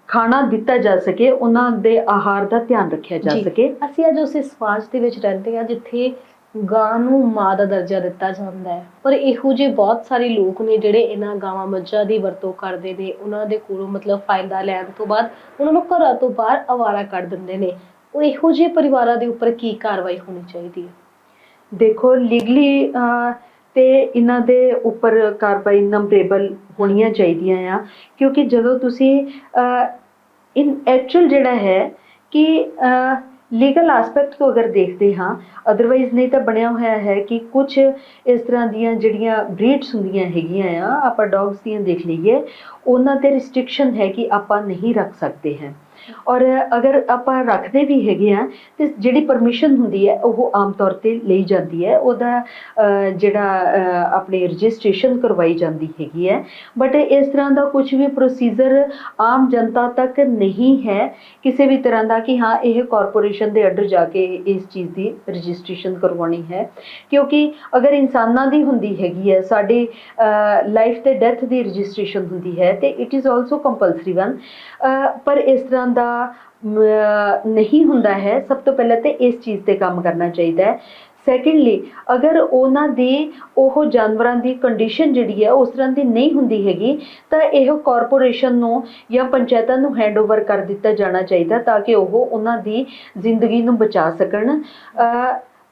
ਖਾਣਾ ਦਿੱਤਾ ਜਾ ਸਕੇ ਉਹਨਾਂ ਦੇ ਆਹਾਰ ਦਾ ਧਿਆਨ ਰੱਖਿਆ ਜੀ। ਸਕੇ ਅਸੀਂ ਅੱਜ ਉਸੇ ਸਮਾਜ ਦੇ ਵਿੱਚ ਰਹਿੰਦੇ ਹਾਂ ਜਿੱਥੇ ਗਾਂ ਨੂੰ ਮਾਂ ਦਾ ਦਰਜਾ ਦਿੱਤਾ ਜਾਂਦਾ ਹੈ। ਪਰ ਇਹੋ ਜਿਹੇ ਬਹੁਤ ਸਾਰੇ ਲੋਕ ਨੇ ਜਿਹੜੇ ਇਹਨਾਂ ਗਾਵਾਂ ਮੱਝਾਂ ਦੀ ਵਰਤੋਂ ਕਰਦੇ ਨੇ। ਉਹਨਾਂ ਦੇ ਕੋਲੋਂ ਮਤਲਬ ਫਾਇਦਾ ਲੈਣ ਤੋਂ ਬਾਅਦ ਉਹਨਾਂ ਨੂੰ ਘਰਾਂ ਤੋਂ ਬਾਹਰ ਅਵਾਰਾ ਕੱਢ ਦਿੰਦੇ ਨੇ। ਉਹ ਇਹੋ ਜਿਹੇ ਪਰਿਵਾਰਾਂ ਦੇ ਉੱਪਰ ਕੀ ਕਾਰਵਾਈ ਹੋਣੀ ਚਾਹੀਦੀ ਹੈ? ਦੇਖੋ ਲੀਗਲੀ ਤੇ ਇਹਨਾਂ ਦੇ ਉੱਪਰ ਕਾਰਵਾਈ ਨੰਬਰੇਬਲ ਹੋਣੀਆਂ ਚਾਹੀਦੀਆਂ ਆ। ਕਿਉਂਕਿ ਜਦੋਂ ਤੁਸੀਂ ਇਨ ਐਕਚੁਅਲ ਜਿਹੜਾ ਹੈ ਕਿ ਲੀਗਲ ਐਸਪੈਕਟ ਤੋਂ ਅਗਰ ਦੇਖਦੇ ਹਾਂ ਅਦਰਵਾਈਜ਼ ਨਹੀਂ ਤਾਂ ਬਣਿਆ ਹੋਇਆ ਹੈ ਕਿ ਕੁਝ ਇਸ ਤਰ੍ਹਾਂ ਦੀਆਂ ਜਿਹੜੀਆਂ ਬਰੀਡਸ ਹੁੰਦੀਆਂ ਹੈਗੀਆਂ ਆ, ਆਪਾਂ ਡੌਗਸ ਦੀਆਂ ਦੇਖ ਲਈਏ, ਉਹਨਾਂ ਤੇ ਰਿਸਟ੍ਰਿਕਸ਼ਨ ਹੈ ਕਿ ਆਪਾਂ ਨਹੀਂ ਰੱਖ ਸਕਦੇ ਹਾਂ। ਔਰ ਅਗਰ ਆਪਾਂ ਰੱਖਦੇ ਵੀ ਹੈਗੇ ਆ ਤੇ ਜਿਹੜੀ ਪਰਮਿਸ਼ਨ ਹੁੰਦੀ ਹੈ ਉਹ ਆਮ ਤੌਰ ਤੇ ਲਈ ਜਾਂਦੀ ਹੈ। ਉਹਦਾ ਜਿਹੜਾ ਅਹ, ਆਪਣੀ ਰਜਿਸਟ੍ਰੇਸ਼ਨ ਕਰਵਾਈ ਜਾਂਦੀ ਹੈਗੀ ਹੈ। ਬਟ ਇਸ ਤਰ੍ਹਾਂ ਦਾ ਕੁਝ ਵੀ ਪ੍ਰੋਸੀਜਰ ਆਮ ਜਨਤਾ ਤੱਕ ਨਹੀਂ ਹੈ। ਕਿਸੇ ਵੀ ਤਰ੍ਹਾਂ ਦਾ ਕਿ ਹਾਂ ਇਹ ਕਾਰਪੋਰੇਸ਼ਨ ਦੇ ਅੰਡਰ ਜਾ ਕੇ ਇਸ ਚੀਜ਼ ਦੀ ਰਜਿਸਟ੍ਰੇਸ਼ਨ ਕਰਵਾਉਣੀ ਹੈ। ਕਿਉਂਕਿ ਅਗਰ ਇਨਸਾਨਾਂ ਦੀ ਹੁੰਦੀ ਹੈਗੀ ਹੈ ਸਾਡੇ ਲਾਈਫ ਤੇ ਡੈਥ ਦੀ ਰਜਿਸਟ੍ਰੇਸ਼ਨ ਹੁੰਦੀ ਹੈ ਤੇ it is also compulsory one ਪਰ ਇਸ ਤਰ੍ਹਾਂ ਦਾ ਨਹੀਂ ਹੁੰਦਾ ਹੈ। ਸਭ ਤੋਂ ਪਹਿਲਾਂ ਤੇ ਇਸ ਚੀਜ਼ ਤੇ ਕੰਮ ਕਰਨਾ ਚਾਹੀਦਾ ਹੈ। ਸੈਕੰਡਲੀ ਅਗਰ ਉਹਨਾਂ ਦੀ, ਉਹ ਜਾਨਵਰਾਂ ਦੀ ਕੰਡੀਸ਼ਨ ਜਿਹੜੀ ਹੈ, ਉਸ ਤਰ੍ਹਾਂ ਦੀ ਨਹੀਂ ਹੁੰਦੀ ਹੈਗੀ, ਤਾਂ ਇਹ ਕਾਰਪੋਰੇਸ਼ਨ ਨੂੰ ਜਾਂ ਪੰਚਾਇਤਾਂ ਨੂੰ ਹੈਂਡਓਵਰ ਕਰ ਦਿੱਤਾ ਜਾਣਾ ਚਾਹੀਦਾ, ਤਾਂ ਕਿ ਉਹ ਉਹਨਾਂ ਦੀ ਜ਼ਿੰਦਗੀ ਨੂੰ ਬਚਾ ਸਕਣ।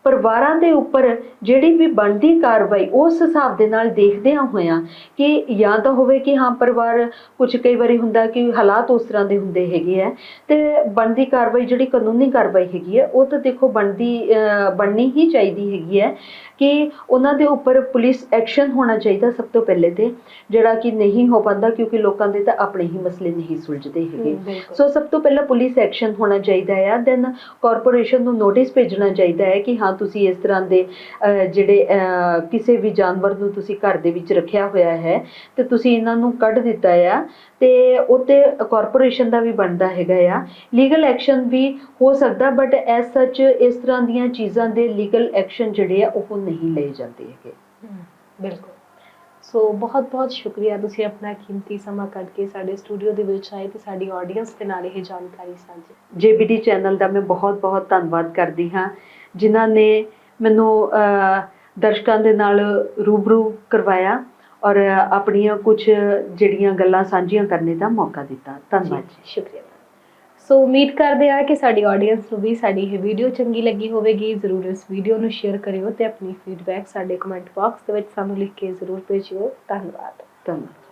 ਪਰਿਵਾਰਾਂ ਦੇ ਉੱਪਰ ਜਿਹੜੀ ਵੀ ਬਣਦੀ ਕਾਰਵਾਈ ਉਸ ਹਿਸਾਬ ਦੇ ਨਾਲ ਦੇਖਦਿਆਂ ਹੋਇਆਂ ਕਿ ਜਾਂ ਤਾਂ ਹੋਵੇ ਕਿ ਹਾਂ ਪਰਿਵਾਰ ਕੁਝ ਕਈ ਵਾਰੀ ਹੁੰਦਾ ਕਿ ਹਾਲਾਤ ਉਸ ਤਰ੍ਹਾਂ ਦੇ ਹੁੰਦੇ ਹੈਗੇ ਆ ਤੇ ਬਣਦੀ ਕਾਰਵਾਈ ਜਿਹੜੀ ਕਾਨੂੰਨੀ ਕਾਰਵਾਈ ਹੈਗੀ ਹੈ ਉਹ ਤਾਂ ਦੇਖੋ ਬਣਦੀ ਬਣਨੀ ਹੀ ਚਾਹੀਦੀ ਹੈਗੀ ਹੈ ਕਿ ਉਹਨਾਂ ਦੇ ਉੱਪਰ ਪੁਲਿਸ ਐਕਸ਼ਨ ਹੋਣਾ ਚਾਹੀਦਾ ਸਭ ਤੋਂ ਪਹਿਲੇ ਤੇ ਜਿਹੜਾ ਕਿ ਨਹੀਂ ਹੋ ਪਾਉਂਦਾ ਕਿਉਂਕਿ ਲੋਕਾਂ ਦੇ ਤਾਂ ਆਪਣੇ ਹੀ ਮਸਲੇ ਨਹੀਂ ਸੁਲਝਦੇ ਹੈਗੇ। ਸੋ ਸਭ ਤੋਂ ਪਹਿਲਾਂ ਪੁਲਿਸ ਐਕਸ਼ਨ ਹੋਣਾ ਚਾਹੀਦਾ ਹੈ ਦੈਨ ਕਾਰਪੋਰੇਸ਼ਨ ਨੂੰ ਨੋਟਿਸ ਭੇਜਣਾ ਚਾਹੀਦਾ ਹੈ ਕਿ ਹਾਂ ਤੁਸੀਂ ਇਸ ਤਰ੍ਹਾਂ ਦੇ ਜਿਹੜੇ ਕਿਸੇ ਵੀ ਜਾਨਵਰ ਨੂੰ ਤੁਸੀਂ ਘਰ ਦੇ ਵਿੱਚ ਰੱਖਿਆ ਹੋਇਆ ਹੈ ਤੇ ਤੁਸੀਂ ਇਹਨਾਂ ਨੂੰ ਕੱਢ ਦਿੱਤਾ ਆ ਤੇ ਉਤੇ ਕਾਰਪੋਰੇਸ਼ਨ ਦਾ ਵੀ ਬਣਦਾ ਹੈਗਾ ਆ। ਲੀਗਲ ਐਕਸ਼ਨ ਵੀ ਹੋ ਸਕਦਾ ਬਟ ਐਸ ਸੱਚ ਇਸ ਤਰ੍ਹਾਂ ਦੀਆਂ ਚੀਜ਼ਾਂ ਦੇ ਲੀਗਲ ਐਕਸ਼ਨ ਜਿਹੜੇ ਆ ਉਹ ਨਹੀਂ ਲਏ ਜਾਂਦੇ ਹੈਗੇ। ਬਿਲਕੁਲ। ਸੋ ਬਹੁਤ ਬਹੁਤ ਸ਼ੁਕਰੀਆ ਤੁਸੀਂ ਆਪਣਾ ਕੀਮਤੀ ਸਮਾਂ ਕੱਢ ਕੇ ਸਾਡੇ ਸਟੂਡੀਓ ਦੇ ਵਿੱਚ ਆਏ ਤੇ ਸਾਡੀ ਆਡੀਅנס ਦੇ ਨਾਲ ਇਹ ਜਾਣਕਾਰੀ ਸਾਂਝੀ। ਜੇਬੀਡੀ ਚੈਨਲ ਦਾ ਮੈਂ ਬਹੁਤ-ਬਹੁਤ ਧੰਨਵਾਦ ਕਰਦੀ ਹਾਂ। ਜਿਨ੍ਹਾਂ ਨੇ ਮੈਨੂੰ ਦਰਸ਼ਕਾਂ ਦੇ ਨਾਲ ਰੂਬਰੂ ਕਰਵਾਇਆ ਔਰ ਆਪਣੀਆਂ ਕੁਝ ਜਿਹੜੀਆਂ ਗੱਲਾਂ ਸਾਂਝੀਆਂ ਕਰਨੇ ਦਾ ਮੌਕਾ ਦਿੱਤਾ। ਧੰਨਵਾਦ ਜੀ। ਸ਼ੁਕਰੀਆ। ਸੋ ਉਮੀਦ ਕਰਦੇ ਆ ਕਿ ਸਾਡੀ ਆਡੀਅנס ਨੂੰ ਵੀ ਸਾਡੀ ਇਹ ਵੀਡੀਓ ਚੰਗੀ ਲੱਗੀ ਹੋਵੇਗੀ। ਜ਼ਰੂਰ ਇਸ ਵੀਡੀਓ ਨੂੰ ਸ਼ੇਅਰ ਕਰਿਓ ਤੇ ਆਪਣੀ ਫੀਡਬੈਕ ਸਾਡੇ ਕਮੈਂਟ ਬਾਕਸ ਦੇ ਵਿੱਚ ਸਾਨੂੰ ਲਿਖ ਕੇ ਜ਼ਰੂਰ ਭੇਜਿਓ। ਧੰਨਵਾਦ। ਧੰਨਵਾਦ।